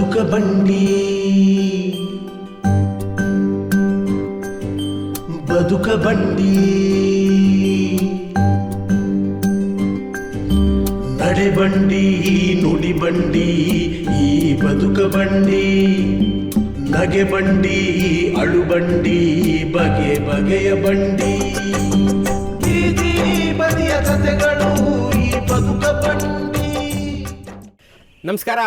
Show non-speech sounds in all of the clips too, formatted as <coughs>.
ಬದುಕ ಬಂಡಿ. ಬದುಕ ಬಂಡಿ. ನಡೆ ಬಂಡಿ, ನುಡಿ ಬಂಡಿ, ಈ ಬದುಕ ಬಂಡಿ. ನಗೆ ಬಂಡಿ, ಅಳು ಬಂಡಿ, ಬಗೆ ಬಗೆಯ ಬಂಡಿ. ಈ ಬದುಕ ಬಂಡಿ. ನಮಸ್ಕಾರ.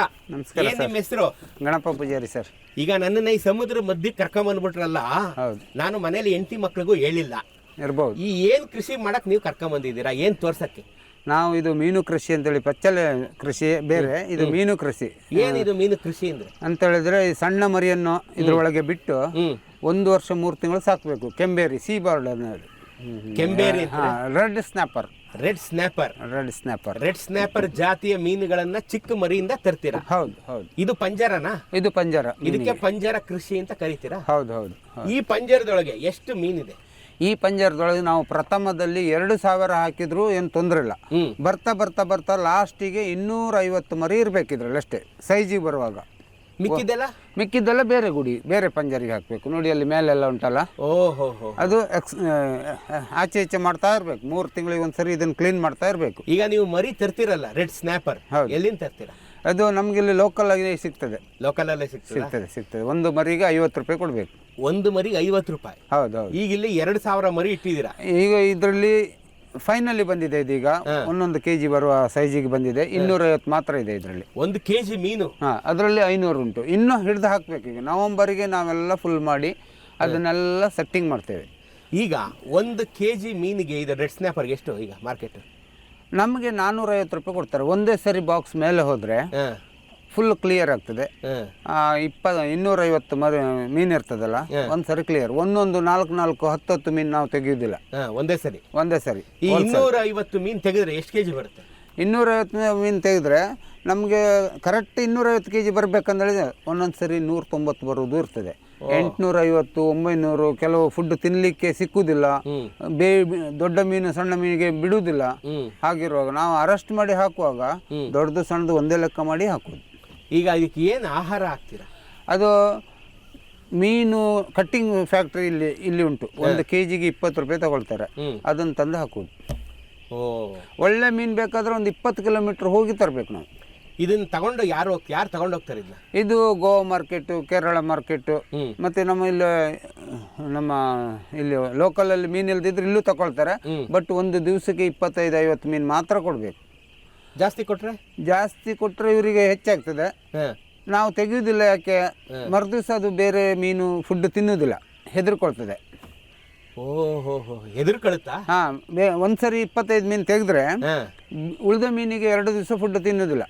ನಮಸ್ಕಾರ ಏನ್ ನಿಮ್ಮ ಹೆಸರು? ಗಣಪ ಪೂಜಾರಿ ಸರ್. ಈಗ ನನ್ನನ್ನ ಈ ಸಮುದ್ರ ಮಧ್ಯೆ ಕರ್ಕೊಂಡ್ ಬಂದ್ಬಿಟ್ರಲ್ಲ ಹೌದು. ನಾನು ಮನೇಲಿ ಹೆಂಡತಿ ಮಕ್ಳಿಗೂ ಹೇಳಿಲ್ಲ. ಇರ್ಬೋದು. ಈ ಏನ್ ಕೃಷಿ ಮಾಡಕ್ ನೀವು ಕರ್ಕೊಂಡ್ ಬಂದಿದ್ದೀರಾ? ಏನ್ ತೋರ್ಸಕ್ಕೆ? ನಾವು ಇದು ಮೀನು ಕೃಷಿ ಅಂತೇಳಿ ಪಚ್ಚಲ ಕೃಷಿ ಬೇರೆ ಇದು ಮೀನು ಕೃಷಿ. ಏನಿದು ಮೀನು ಕೃಷಿ ಅಂದ್ರೆ? ಅಂತ ಹೇಳಿದ್ರೆ ಈ ಸಣ್ಣ ಮರಿಯನ್ನು ಇದ್ರೊಳಗೆ ಬಿಟ್ಟು ಒಂದು ವರ್ಷ ಮೂರು ತಿಂಗಳು ಸಾಕಬೇಕು. ಕೆಂಬೇರಿ ಸಿ ಬಾರ್ಡ್ ಅನ್ನೋದು ಕೆಂಬೇರಿ red snapper. Red snapper. Red snapper. Red snapper ಜಾತಿಯ ಮೀನುಗಳನ್ನ ಚಿಕ್ಕ ಮರಿಯಿಂದ ತರ್ತೀರಾ? ಹೌದು ಹೌದು. ಇದು ಪಂಜರನಾ? ಇದು ಪಂಜರ ಇದಕ್ಕೆ ಪಂಜರ ಕೃಷಿ ಅಂತ ಕರಿತೀರಾ? ಹೌದು ಹೌದು. ಈ ಪಂಜರದೊಳಗೆ ಎಷ್ಟು ಮೀನಿದೆ? ಈ ಪಂಜರದೊಳಗೆ ನಾವು ಪ್ರಥಮದಲ್ಲಿ ಎರಡು ಸಾವಿರ ಹಾಕಿದ್ರು ಏನು ತೊಂದರೆ ಇಲ್ಲ. ಬರ್ತಾ ಬರ್ತಾ ಬರ್ತಾ ಲಾಸ್ಟಿಗೆ ಇನ್ನೂರ ಐವತ್ತು ಮರಿ ಇರಬೇಕಿದ್ರಲ್ಲಿ ಅಷ್ಟೇ ಸೈಜಿಗೆ ಬರುವಾಗ. ಮಿಕ್ಕಿದೆಲ್ಲ ಮಿಕ್ಕಿದ್ದೆಲ್ಲ ಬೇರೆ ಗುಡಿ ಬೇರೆ ಪಂಜರಿಗೆ ಹಾಕಬೇಕು. ನೋಡಿ ಅಲ್ಲಿ ಮೇಲೆಲ್ಲ ಉಂಟಲ್ಲ? ಓಹೋ ಅದು ಎಕ್ಸ್ ಆಚೆ ಈಚೆ ಮಾಡ್ತಾ ಇರಬೇಕು. ಮೂರು ತಿಂಗಳಿಗೆ ಒಂದ್ಸರಿ ಇದನ್ನು ಕ್ಲೀನ್ ಮಾಡ್ತಾ ಇರಬೇಕು. ಈಗ ನೀವು ಮರಿ ತರ್ತಿರಲ್ಲ ರೆಡ್ ಸ್ನ್ಯಾಪರ್ ಹೌದು. ಎಲ್ಲಿಂದ ತರ್ತೀರಾ? ಅದು ನಮ್ಗೆ ಇಲ್ಲಿ ಲೋಕಲ್ ಆಗಿ ಸಿಗ್ತದೆ. ಲೋಕಲ್ ಅಲ್ಲೇ ಸಿಗ್ತದೆ? ಸಿಗ್ತದೆ ಸಿಗ್ತದೆ. ಒಂದು ಮರಿಗೆ ಐವತ್ತು ರೂಪಾಯಿ ಕೊಡಬೇಕು. ಒಂದು ಮರಿಗೆ ಐವತ್ತು ರೂಪಾಯಿ. ಹೌದು ಹೌದು. ಈಗ ಇಲ್ಲಿ ಎರಡು ಸಾವಿರ ಮರಿ ಇಟ್ಟಿದ್ದೀರಾ? ಈಗ ಇದರಲ್ಲಿ ಫೈನಲಿ ಬಂದಿದೆ ಇದೀಗ. ಒಂದೊಂದು ಕೆ ಜಿ ಬರುವ ಸೈಜಿಗೆ ಬಂದಿದೆ. ಇನ್ನೂರೈವತ್ತು ಮಾತ್ರ ಇದೆ ಇದರಲ್ಲಿ. ಒಂದು ಕೆ ಜಿ ಮೀನು? ಹಾಂ ಅದರಲ್ಲಿ ಐನೂರು ಉಂಟು. ಇನ್ನೂ ಹಿಡಿದು ಹಾಕಬೇಕು ಈಗ. ನವಂಬರಿಗೆ ನಾವೆಲ್ಲ ಫುಲ್ ಮಾಡಿ ಅದನ್ನೆಲ್ಲ ಸೆಟ್ಟಿಂಗ್ ಮಾಡ್ತೇವೆ. ಈಗ ಒಂದು ಕೆ ಜಿ ಮೀನಿಗೆ ಇದು ರೆಡ್ ಸ್ನ್ಯಾಪರ್ಗೆ ಎಷ್ಟು ಈಗ ಮಾರ್ಕೆಟ್ ನಮಗೆ ನಾನ್ನೂರೈವತ್ತು ರೂಪಾಯಿ ಕೊಡ್ತಾರೆ. ಒಂದೇ ಸರಿ ಬಾಕ್ಸ್ ಮೇಲೆ ಹೋದರೆ ಫುಲ್ ಕ್ಲಿಯರ್ ಆಗ್ತದೆ. ಇಪ್ಪ ಇನ್ನೂರೈವತ್ತು ಮರಿ ಮೀನು ಇರ್ತದಲ್ಲ ಒಂದ್ಸರಿ ಕ್ಲಿಯರ್ ಒಂದೊಂದು ನಾಲ್ಕು ನಾಲ್ಕು ಹತ್ತು ಹತ್ತು ಮೀನು ನಾವು ತೆಗೆಯೋದಿಲ್ಲ ಒಂದೇ ಸರಿ. ಒಂದೇ ಸರಿ. ಈ ಇನ್ನೂರ ಐವತ್ತು ಮೀನು ತೆಗೆದ್ರೆ ಎಷ್ಟು ಕೆಜಿ ಬರುತ್ತೆ? ಇನ್ನೂರೈವತ್ತು ಮೀನು ತೆಗೆದ್ರೆ ನಮಗೆ ಕರೆಕ್ಟ್ ಇನ್ನೂರೈವತ್ತು ಕೆ ಜಿ ಬರಬೇಕಂದ್ರೆ ಒಂದೊಂದು ಸರಿ ನೂರ ತೊಂಬತ್ತು ಬರೋದು ಇರ್ತದೆ. ಎಂಟುನೂರ ಐವತ್ತು ಒಂಬೈನೂರು ಕೆಲವು ಫುಡ್ ತಿನ್ನಲಿಕ್ಕೆ ಸಿಕ್ಕುದಿಲ್ಲ ಬೇ ದೊಡ್ಡ ಮೀನು ಸಣ್ಣ ಮೀನಿಗೆ ಬಿಡುವುದಿಲ್ಲ. ಹಾಗಿರುವಾಗ ನಾವು ಅರೆಸ್ಟ್ ಮಾಡಿ ಹಾಕುವಾಗ ದೊಡ್ಡದು ಸಣ್ಣದು ಒಂದೇ ಲೆಕ್ಕ ಮಾಡಿ ಹಾಕೋದು ಈಗ ಅದಕ್ಕೆ ಏನು ಆಹಾರ ಹಾಕ್ತೀರಾ? ಅದು ಮೀನು ಕಟ್ಟಿಂಗ್ ಫ್ಯಾಕ್ಟ್ರಿ ಇಲ್ಲಿ ಇಲ್ಲಿ ಉಂಟು. ಒಂದು ಕೆ ಜಿಗೆ ಇಪ್ಪತ್ತು ರೂಪಾಯಿ ತಗೊಳ್ತಾರೆ. ಅದನ್ನು ತಂದು ಹಾಕೋದು. ಓ. ಒಳ್ಳೆ ಮೀನು ಬೇಕಾದ್ರೆ ಒಂದು ಇಪ್ಪತ್ತು ಕಿಲೋಮೀಟ್ರ್ ಹೋಗಿ ತರಬೇಕು ನಾವು. ಇದನ್ನು ತಗೊಂಡು ಯಾರು ಯಾರು ತಗೊಂಡು ಹೋಗ್ತಾರೆ ಇದನ್ನ ಇದು ಗೋವಾ ಮಾರ್ಕೆಟು ಕೇರಳ ಮಾರ್ಕೆಟು ಮತ್ತೆ ಮತ್ತು ನಮ್ಮ ಇಲ್ಲಿ ನಮ್ಮ ಇಲ್ಲಿ ಲೋಕಲಲ್ಲಿ ಮೀನು ಇಲ್ದಿದ್ರೆ ಇಲ್ಲೂ ತಗೊಳ್ತಾರೆ. ಬಟ್ ಒಂದು ದಿವಸಕ್ಕೆ ಇಪ್ಪತ್ತೈದು ಐವತ್ತು ಮೀನು ಮಾತ್ರ ಕೊಡಬೇಕು. ಜಾಸ್ತಿ ಕೊಟ್ರೆ? ಜಾಸ್ತಿ ಕೊಟ್ಟರೆ ಇವರಿಗೆ ಹೆಚ್ಚಾಗ್ತದೆ. ನಾವು ತೆಗೆಯೋದಿಲ್ಲ ಯಾಕೆ? ಮರುದಿವಸ ಅದು ಬೇರೆ ಮೀನು ಫುಡ್ ತಿನ್ನುವುದಿಲ್ಲ ಹೆದರ್ಕೊಳ್ತದೆ. ಓ ಹೋ ಹೋ. ಹೆದರ್ಕೊಳುತ್ತಾ? ಹಾಂ ಬೇ ಒಂದು ಸರಿ ಇಪ್ಪತ್ತೈದು ಮೀನು ತೆಗೆದ್ರೆ ಉಳಿದ ಮೀನಿಗೆ ಎರಡು ದಿವಸ ಫುಡ್ ತಿನ್ನುವುದಿಲ್ಲ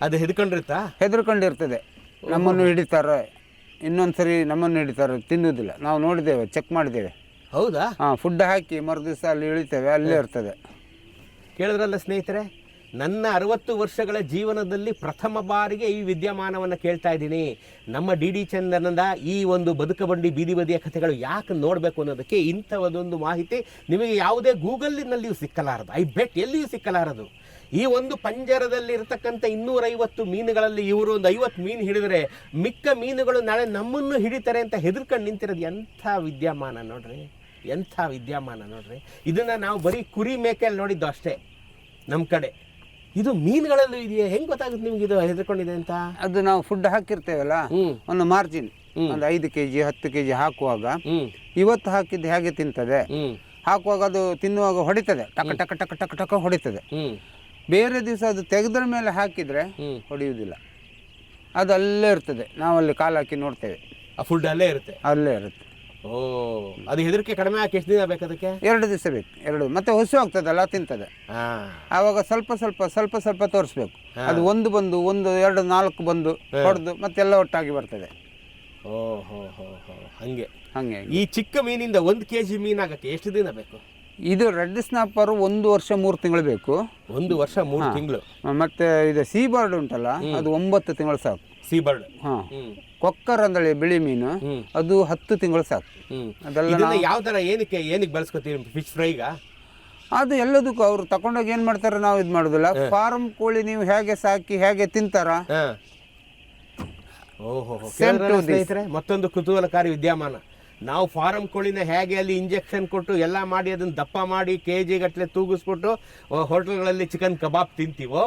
ಅದು ಹೆದ್ಕೊಂಡಿರುತ್ತಾ? ಹೆದರ್ಕೊಂಡಿರ್ತದೆ. ನಮ್ಮನ್ನು ಹಿಡಿತಾರೆ. ಇನ್ನೊಂದ್ಸರಿ ನಮ್ಮನ್ನು ಹಿಡಿತಾರೆ. ತಿನ್ನುವುದಿಲ್ಲ ನಾವು ನೋಡಿದ್ದೇವೆ ಚೆಕ್ ಮಾಡಿದ್ದೇವೆ. ಹೌದಾ? ಹಾಂ ಫುಡ್ ಹಾಕಿ ಮರುದಿವಸ ಅಲ್ಲಿ ಇಳಿತೇವೆ ಅಲ್ಲೇ ಇರ್ತದೆ. ಕೇಳಿದ್ರಲ್ಲ ಸ್ನೇಹಿತರೆ? ನನ್ನ ಅರವತ್ತು ವರ್ಷಗಳ ಜೀವನದಲ್ಲಿ ಪ್ರಥಮ ಬಾರಿಗೆ ಈ ವಿದ್ಯಮಾನವನ್ನು ಕೇಳ್ತಾ ಇದ್ದೀನಿ. ನಮ್ಮ ಡಿ ಡಿ ಚಂದನದ ಈ ಒಂದು ಬದುಕ ಬಂಡಿ ಬೀದಿ ಬದಿಯ ಕಥೆಗಳು ಯಾಕೆ ನೋಡಬೇಕು ಅನ್ನೋದಕ್ಕೆ ಇಂಥವದೊಂದು ಮಾಹಿತಿ ನಿಮಗೆ ಯಾವುದೇ ಗೂಗಲ್ನಲ್ಲಿಯೂ ಸಿಕ್ಕಲಾರದು. ಐ ಬೆಟ್ ಎಲ್ಲಿಯೂ ಸಿಕ್ಕಲಾರದು. ಈ ಒಂದು ಪಂಜರದಲ್ಲಿ ಇರತಕ್ಕಂಥ ಇನ್ನೂರೈವತ್ತು ಮೀನುಗಳಲ್ಲಿ ಇವರು ಒಂದು ಐವತ್ತು ಮೀನು ಹಿಡಿದರೆ ಮಿಕ್ಕ ಮೀನುಗಳು ನಾಳೆ ನಮ್ಮನ್ನು ಹಿಡಿತಾರೆ ಅಂತ ಹೆದರ್ಕೊಂಡು ನಿಂತಿರೋದು ಎಂಥ ವಿದ್ಯಮಾನ ನೋಡ್ರಿ. ಎಂಥ ವಿದ್ಯಮಾನ ನೋಡ್ರಿ. ಇದನ್ನು ನಾವು ಬರೀ ಕುರಿ ಮೇಕೆಯಲ್ಲಿ ನೋಡಿದ್ದು ಅಷ್ಟೇ. ನಮ್ಮ ಕಡೆ. ಇದು ಮೀನುಗಳಲ್ಲಿ ಇದೆಯಾ? ಹೆಂಗ್ ಗೊತ್ತಾಗುತ್ತೆ ನಿಮ್ಗೆ ಇದು ಹೆದರ್ಕೊಂಡಿದೆ ಅಂತ? ಅದು ನಾವು ಫುಡ್ ಹಾಕಿರ್ತೇವಲ್ಲ ಒಂದು ಮಾರ್ಜಿನ್ ಒಂದು ಐದು ಕೆ ಜಿ ಹತ್ತು ಕೆ ಜಿ ಹಾಕುವಾಗ ಇವತ್ತು ಹಾಕಿದ್ದು ಹೇಗೆ ತಿಂತದೆ? ಹಾಕುವಾಗ ಅದು ತಿನ್ನುವಾಗ ಹೊಡಿತದೆ. ಟಕ ಟಕ ಟಕ ಟಕ ಟಕ ಹೊಡಿತದೆ. ಬೇರೆ ದಿವಸ ಅದು ತೆಗೆದ್ರ ಮೇಲೆ ಹಾಕಿದರೆ. ಹೊಡೆಯುವುದಿಲ್ಲ. ಅದು ಅಲ್ಲೇ ಇರ್ತದೆ. ನಾವಲ್ಲಿ ಕಾಲು ಹಾಕಿ ನೋಡ್ತೇವೆ. ಆ ಫುಡ್ ಅಲ್ಲೇ ಇರುತ್ತೆ. ಅಲ್ಲೇ ಇರುತ್ತೆ. ಓ. ಅದು ಹೆದರಿಕೆ ಕಡಿಮೆ ಆಗಿ ಎಷ್ಟು ದಿನ ಬೇಕು ಅದಕ್ಕೆ? ಎರಡು ದಿವಸ ಬೇಕು ಎರಡು. ಮತ್ತೆ ಹೊಸ ಆಗ್ತದಲ್ಲ ತಿಂತದೆ. ಆವಾಗ ಸ್ವಲ್ಪ ಸ್ವಲ್ಪ ಸ್ವಲ್ಪ ಸ್ವಲ್ಪ ತೋರಿಸ್ಬೇಕು. ಅದು ಒಂದು ಬಂದು ಒಂದು ಎರಡು ನಾಲ್ಕು ಬಂದು ಹೊಡೆದು ಮತ್ತೆಲ್ಲ ಒಟ್ಟಾಗಿ ಬರ್ತದೆ. ಓ ಹೋ ಹೋ ಹೋ. ಹಂಗೆ. ಹಾಗೆ ಈ ಚಿಕ್ಕ ಮೀನಿಂದ ಒಂದು ಕೆ ಜಿ ಮೀನಾಗಕ್ಕೆ ಎಷ್ಟು ದಿನ ಬೇಕು? ಇದು ರೆಡ್ ಸ್ನಾಪರ್ ಒಂದು ವರ್ಷ ಮೂರು ತಿಂಗಳು ಬೇಕು. ಒಂದು ವರ್ಷ ಮೂರು ತಿಂಗಳು. ಮತ್ತೆ ಇದು ಸೀ ಬರ್ಡ್ ಉಂಟಲ್ಲ ಅದು ಒಂಬತ್ತು ತಿಂಗಳು ಸಾಕು. ಸೀ ಬರ್ಡ್ ಹಾಂ ಕೊಕ್ಕರ್ ಅಂದಳಿ ಬಿಳಿ ಮೀನು. ಅದು ಹತ್ತು ತಿಂಗಳು ಸಾಕು. ಅದೆಲ್ಲ ಇದನ್ನ ಯಾವ ತರ ಏನಕ್ಕೆ ಏನಕ್ಕೆ ಬಳಸ್ಕೊತೀವಿ ಫಿಶ್ ಫ್ರೈಗ ಅದು ಎಲ್ಲದಕ್ಕೂ ಅವ್ರು ತಗೊಂಡೋಗಿ ಏನು ಮಾಡ್ತಾರೆ ನಾವು ಇದು ಮಾಡೋದಿಲ್ಲ. ಫಾರ್ಮ್ ಕೋಳಿ ನೀವು ಹೇಗೆ ಸಾಕಿ ಹೇಗೆ ತಿಂತಾರ? ಓಹೋ Same to this. ಸ್ನೇಹಿತರೆ ಮತ್ತೊಂದು ಕುತೂಹಲಕಾರಿ ವಿದ್ಯಮಾನ. ನಾವು ಫಾರಂ ಕೋಳಿನ ಹೇಗೆ ಅಲ್ಲಿ ಇಂಜೆಕ್ಷನ್ ಕೊಟ್ಟು ಎಲ್ಲ ಮಾಡಿ ಅದನ್ನ ದಪ್ಪ ಮಾಡಿ ಕೆ ಜಿ ಗಟ್ಟಲೆ ತೂಗಿಸ್ಬಿಟ್ಟು ಹೋಟೆಲ್ಗಳಲ್ಲಿ ಚಿಕನ್ ಕಬಾಬ್ ತಿಂತೀವೋ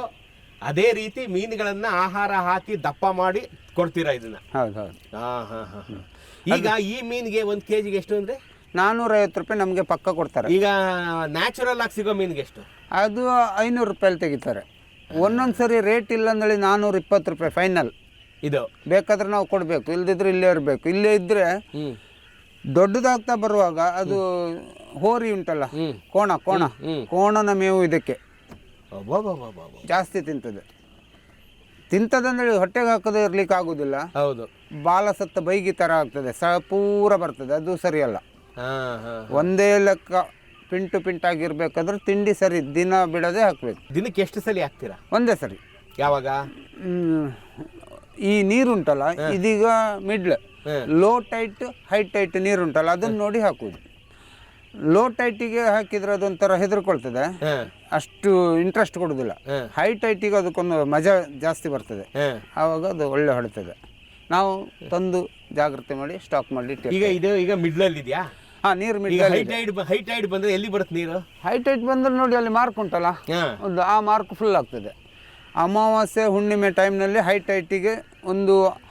ಅದೇ ರೀತಿ ಮೀನುಗಳನ್ನ ಆಹಾರ ಹಾಕಿ ದಪ್ಪ ಮಾಡಿ ಕೊಡ್ತೀರಾ ಇದನ್ನ? ಹೌದು ಹೌದು. ಹಾ ಹಾ. ಈಗ ಈ ಮೀನಿಗೆ ಒಂದು ಕೆ ಜಿಗೆ ಎಷ್ಟು ಅಂದ್ರೆ? ನಾನ್ನೂರೈವತ್ತು ರೂಪಾಯಿ ನಮಗೆ ಪಕ್ಕ ಕೊಡ್ತಾರೆ. ಈಗ ನ್ಯಾಚುರಲ್ ಆಗಿ ಸಿಗೋ ಮೀನ್ಗೆ ಎಷ್ಟು? ಅದು ಐನೂರು ರೂಪಾಯಲ್ಲಿ ತೆಗಿತಾರೆ. ಒಂದೊಂದು ಸರಿ ರೇಟ್ ಇಲ್ಲ ಅಂದೇಳಿ ನಾನೂರ ಇಪ್ಪತ್ತು ರೂಪಾಯಿ ಫೈನಲ್ ಇದು? ಬೇಕಾದ್ರೆ ನಾವು ಕೊಡಬೇಕು ಇಲ್ಲದಿದ್ರೆ ಇಲ್ಲೇ ಇರಬೇಕು. ಇಲ್ಲೇ ಇದ್ದರೆ ದೊಡ್ಡದಾಗ್ತಾ ಬರುವಾಗ ಅದು ಹೋರಿ ಉಂಟಲ್ಲ ಕೋಣ ಕೋಣ. ಕೋಣನ ಮೇವು ಇದಕ್ಕೆ. ಜಾಸ್ತಿ ತಿಂತದೆ. ತಿಂತದಂದ್ರೆ ಹೊಟ್ಟೆಗೆ ಹಾಕೋದು ಇರ್ಲಿಕ್ಕೆ ಆಗುದಿಲ್ಲ. ಹೌದು. ಬಾಲ ಸತ್ತ ಬೈಗಿ ತರ ಆಗ್ತದೆ. ಸ ಪೂರ ಬರ್ತದೆ. ಅದು ಸರಿಯಲ್ಲ. ಒಂದೇ ಲೆಕ್ಕ ಪಿಂಟು ಪಿಂಟಾಗಿರ್ಬೇಕಾದ್ರೆ ತಿಂಡಿ ಸರಿ ದಿನ ಬಿಡದೆ ಹಾಕ್ಬೇಕು. ದಿನಕ್ಕೆ ಎಷ್ಟು ಸಲ ಹಾಕ್ತೀರಾ? ಒಂದೇ ಸರಿ. ಯಾವಾಗ? ಹ್ಮ್. ಈ ನೀರುಂಟಲ್ಲ ಇದೀಗ middle. Low tide high tide ನೀರುಂಟಲ್ಲ ಅದನ್ನ ನೋಡಿ ಹಾಕುವುದು. ಲೋ ಟೈಟಿಗೆ ಹಾಕಿದ್ರೆ ಅದೊಂಥರ ಹೆದರ್ಕೊಳ್ತದೆ. ಹಾ. ಅಷ್ಟು ಇಂಟ್ರೆಸ್ಟ್ ಕೊಡೋದಿಲ್ಲ. ಹೈಟ್ ಹೈಟಿಗೆ ಅದಕ್ಕೊಂದು ಮಜಾ ಜಾಸ್ತಿ ಬರ್ತದೆ. ಆವಾಗ ಅದು ಒಳ್ಳೆ ಹೊಡಿತದೆ ನಾವು ತಂದು ಜಾಗ್ರತೆ ಮಾಡಿ ಸ್ಟಾಕ್ ಮಾಡಿ ಇಟ್ಟಿರ್ತೀವಿ. ಈಗ ಇದು ಈಗ ಮಿಡ್ಲಲ್ಲಿ ಇದೆಯಾ ಹಾ ನೀರು ಈಗ ಹೈಟ್ ಹೈ ಟೈಟ್ ಬಂದ್ರೆ ಎಲ್ಲಿ ಬರುತ್ತೆ ನೀರು? ಹೈ ಟೈಟ್ ಬಂದ್ರೆ ನೋಡಿ ಅಲ್ಲಿ ಮಾರ್ಕ್ ಉಂಟಲ್ಲ. ಹಾ. ಒಂದು ಆ ಮಾರ್ಕ್ ಫುಲ್ ಆಗ್ತದೆ. ಅಮಾವಾಸ್ಯೆ ಹುಣ್ಣಿಮೆ ಟೈಮ್ನಲ್ಲಿ ಹೈ ಹೈಟಿಗೆ ಒಂದು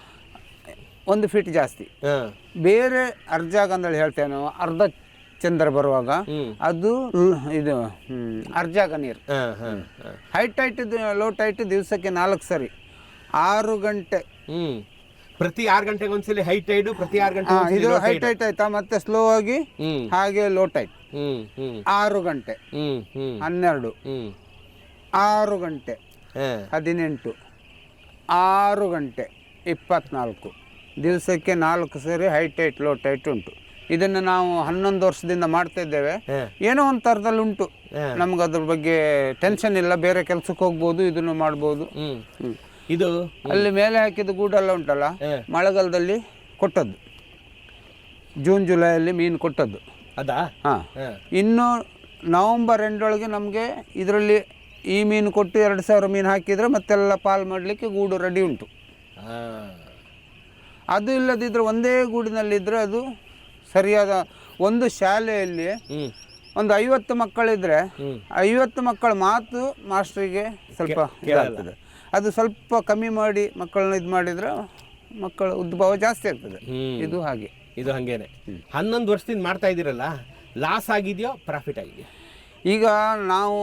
ಒಂದು ಫೀಟ್ ಜಾಸ್ತಿ. ಹಾ. ಬೇರೆ ಅರ್ಜಾಗ ಅಂದೇಳಿ ಹೇಳ್ತೇವೆ ನಾವು ಅರ್ಧ ಚಂದ್ರ ಬರುವಾಗ ಅದು ಇದು ಅರ್ಜಾಗ ನೀರು. ಹಾ ಟೈಟ್ ಲೋ ಟೈಟ್ ದಿವಸಕ್ಕೆ ನಾಲ್ಕು ಸರಿ. ಆರು ಗಂಟೆ. ಪ್ರತಿ ಆರು ಗಂಟೆಗೆ ಒಂದ್ಸಲಿ ಹೈ ಟೈಡ್ ಪ್ರತಿ ಆರು ಗಂಟೆ ಇದು ಹೈ ಟೈಟ್ ಆಯ್ತಾ? ಮತ್ತೆ ಸ್ಲೋ ಆಗಿ ಹಾಗೆ ಲೋ ಟೈಟ್ ಆರು ಗಂಟೆ. ಹನ್ನೆರಡು. ಆರು ಗಂಟೆ. ಹದಿನೆಂಟು. ಆರು ಗಂಟೆ. ಇಪ್ಪತ್ನಾಲ್ಕು. ದಿವಸಕ್ಕೆ ನಾಲ್ಕು ಸರಿ ಹೈ ಟೈಟ್ ಲೋ ಟೈಟ್ ಉಂಟು. ಇದನ್ನು ನಾವು ಹನ್ನೊಂದು ವರ್ಷದಿಂದ ಮಾಡ್ತಾ ಇದ್ದೇವೆ. ಏನೋ ಒಂದು ಥರದಲ್ಲಿ ಉಂಟು. ನಮ್ಗೆ ಅದ್ರ ಬಗ್ಗೆ ಟೆನ್ಷನ್ ಇಲ್ಲ ಬೇರೆ ಕೆಲಸಕ್ಕೆ ಹೋಗ್ಬೋದು ಇದನ್ನು ಮಾಡ್ಬೋದು. ಇದು? ಅಲ್ಲಿ ಮೇಲೆ ಹಾಕಿದ ಗೂಡೆಲ್ಲ ಉಂಟಲ್ಲ ಮಳೆಗಾಲದಲ್ಲಿ ಕೊಟ್ಟದ್ದು. ಜೂನ್ ಜುಲೈಯಲ್ಲಿ ಮೀನು ಕೊಟ್ಟದ್ದು. ಅದಾ? ಹಾಂ. ಇನ್ನು ನವಂಬರ್ ಎಂಡೊಳಗೆ ನಮಗೆ ಇದರಲ್ಲಿ ಈ ಮೀನು ಕೊಟ್ಟು ಎರಡು ಸಾವಿರ ಮೀನು ಹಾಕಿದರೆ ಮತ್ತೆಲ್ಲ ಪಾಲ್ ಮಾಡಲಿಕ್ಕೆ ಗೂಡು ರೆಡಿ ಉಂಟು. ಅದು ಇಲ್ಲದಿದ್ದರೆ ಒಂದೇ ಗೂಡಿನಲ್ಲಿದ್ದರೆ ಅದು ಸರಿಯಾದ ಒಂದು ಶಾಲೆಯಲ್ಲಿ ಒಂದು ಐವತ್ತು ಮಕ್ಕಳಿದ್ರೆ. ಐವತ್ತು ಮಕ್ಕಳ ಮಾತು ಮಾಸ್ಟ್ರಿಗೆ ಸ್ವಲ್ಪ ಇದಾಗ್ತದೆ. ಅದು ಸ್ವಲ್ಪ ಕಮ್ಮಿ ಮಾಡಿ ಮಕ್ಕಳನ್ನ ಇದು ಮಾಡಿದ್ರೆ ಮಕ್ಕಳ ಉದ್ಭವ ಜಾಸ್ತಿ ಆಗ್ತದೆ. ಇದು ಹಾಗೆ. ಇದು ಹಂಗೇನೆ. ಹನ್ನೊಂದು ವರ್ಷದಿಂದ ಮಾಡ್ತಾ ಇದ್ದೀರಲ್ಲ ಲಾಸ್ ಆಗಿದೆಯೋ ಪ್ರಾಫಿಟ್ ಆಗಿದೆಯೋ? ಈಗ ನಾವು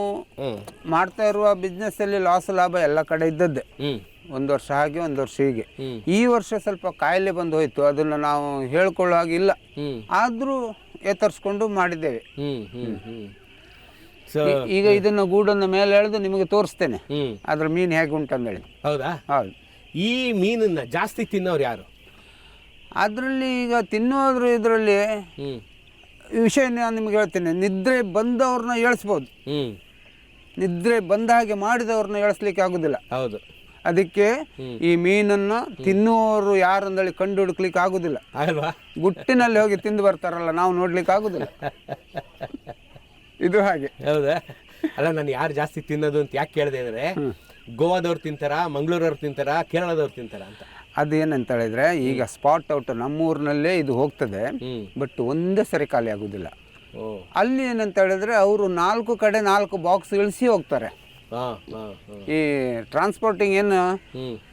ಮಾಡ್ತಾ ಇರುವ ಬಿಸ್ನೆಸ್ಸಲ್ಲಿ ಲಾಸ್ ಲಾಭ ಎಲ್ಲ ಕಡೆ ಇದ್ದದ್ದೇ. ಒಂದು ವರ್ಷ ಹಾಗೆ ಒಂದು ವರ್ಷ ಹೀಗೆ. ಈ ವರ್ಷ ಸ್ವಲ್ಪ ಕಾಯಿಲೆ ಬಂದು ಹೋಯ್ತು ಅದನ್ನು ನಾವು ಹೇಳ್ಕೊಳ್ಳೋ ಹ್ಮ್. ಆದರೂ ಎತ್ತರಿಸ್ಕೊಂಡು ಮಾಡಿದ್ದೇವೆ. ಈಗ ಇದನ್ನು ಗೂಡನ್ನು ಮೇಲೆ ಎಳೆದು ನಿಮಗೆ ತೋರಿಸ್ತೇನೆ. ಅದ್ರ ಮೀನು ಹೇಗೆ ಉಂಟಂದೇಳಿ ಹೌದಾ? ಹೌದು. ಈ ಮೀನನ್ನ ಜಾಸ್ತಿ ತಿನ್ನೋರು ಯಾರು? ಅದರಲ್ಲಿ ಈಗ ತಿನ್ನೋದ್ರ ಇದರಲ್ಲಿ ವಿಷಯ ನಾನು ನಿಮ್ಗೆ ಹೇಳ್ತೇನೆ. ನಿದ್ರೆ ಬಂದವ್ರನ್ನ ಏಳಿಸ್ಬೋದು ನಿದ್ರೆ ಬಂದ ಹಾಗೆ ಮಾಡಿದವ್ರನ್ನ ಏಳಿಸ್ಲಿಕ್ಕೆ ಆಗುದಿಲ್ಲ. ಹೌದು. ಅದಕ್ಕೆ ಈ ಮೀನನ್ನು ತಿನ್ನುವವರು ಯಾರಂದೇಳಿ ಕಂಡು ಹುಡುಕ್ಲಿಕ್ಕೆ ಆಗುದಿಲ್ಲ. ಅಲ್ವಾ? ಗುಟ್ಟಿನಲ್ಲಿ ಹೋಗಿ ತಿಂದು ಬರ್ತಾರಲ್ಲ ನಾವು ನೋಡ್ಲಿಕ್ಕೆ ಆಗುದಿಲ್ಲ. ಇದು ಹಾಗೆ. ಹೌದಾ? ಅಲ್ಲ ನಾನು ಯಾರು ಜಾಸ್ತಿ ತಿನ್ನೋದು ಅಂತ ಯಾಕೆ ಕೇಳಿದೆ ಅಂದ್ರೆ ಗೋವಾದವ್ರು ತಿಂತಾರ ಮಂಗಳೂರವ್ರು ತಿಂತಾರ ಕೇರಳದವ್ರು ತಿಂತಾರ ಅಂತ? ಅದು ಏನಂತ ಹೇಳಿದ್ರೆ ಈಗ ಸ್ಪಾಟ್ ಔಟ್ ನಮ್ಮೂರಿನಲ್ಲೇ ಇದು ಹೋಗ್ತದೆ ಬಟ್ ಒಂದೇ ಸರಿ ಖಾಲಿ ಆಗುದಿಲ್ಲ. ಓ. ಅಲ್ಲಿ ಏನಂತ ಹೇಳಿದ್ರೆ ಅವರು ನಾಲ್ಕು ಕಡೆ ನಾಲ್ಕು ಬಾಕ್ಸ್ ಇಳಿಸಿ ಹೋಗ್ತಾರೆ. ಈ ಟ್ರಾನ್ಸ್ಪೋರ್ಟಿಂಗ್ ಏನು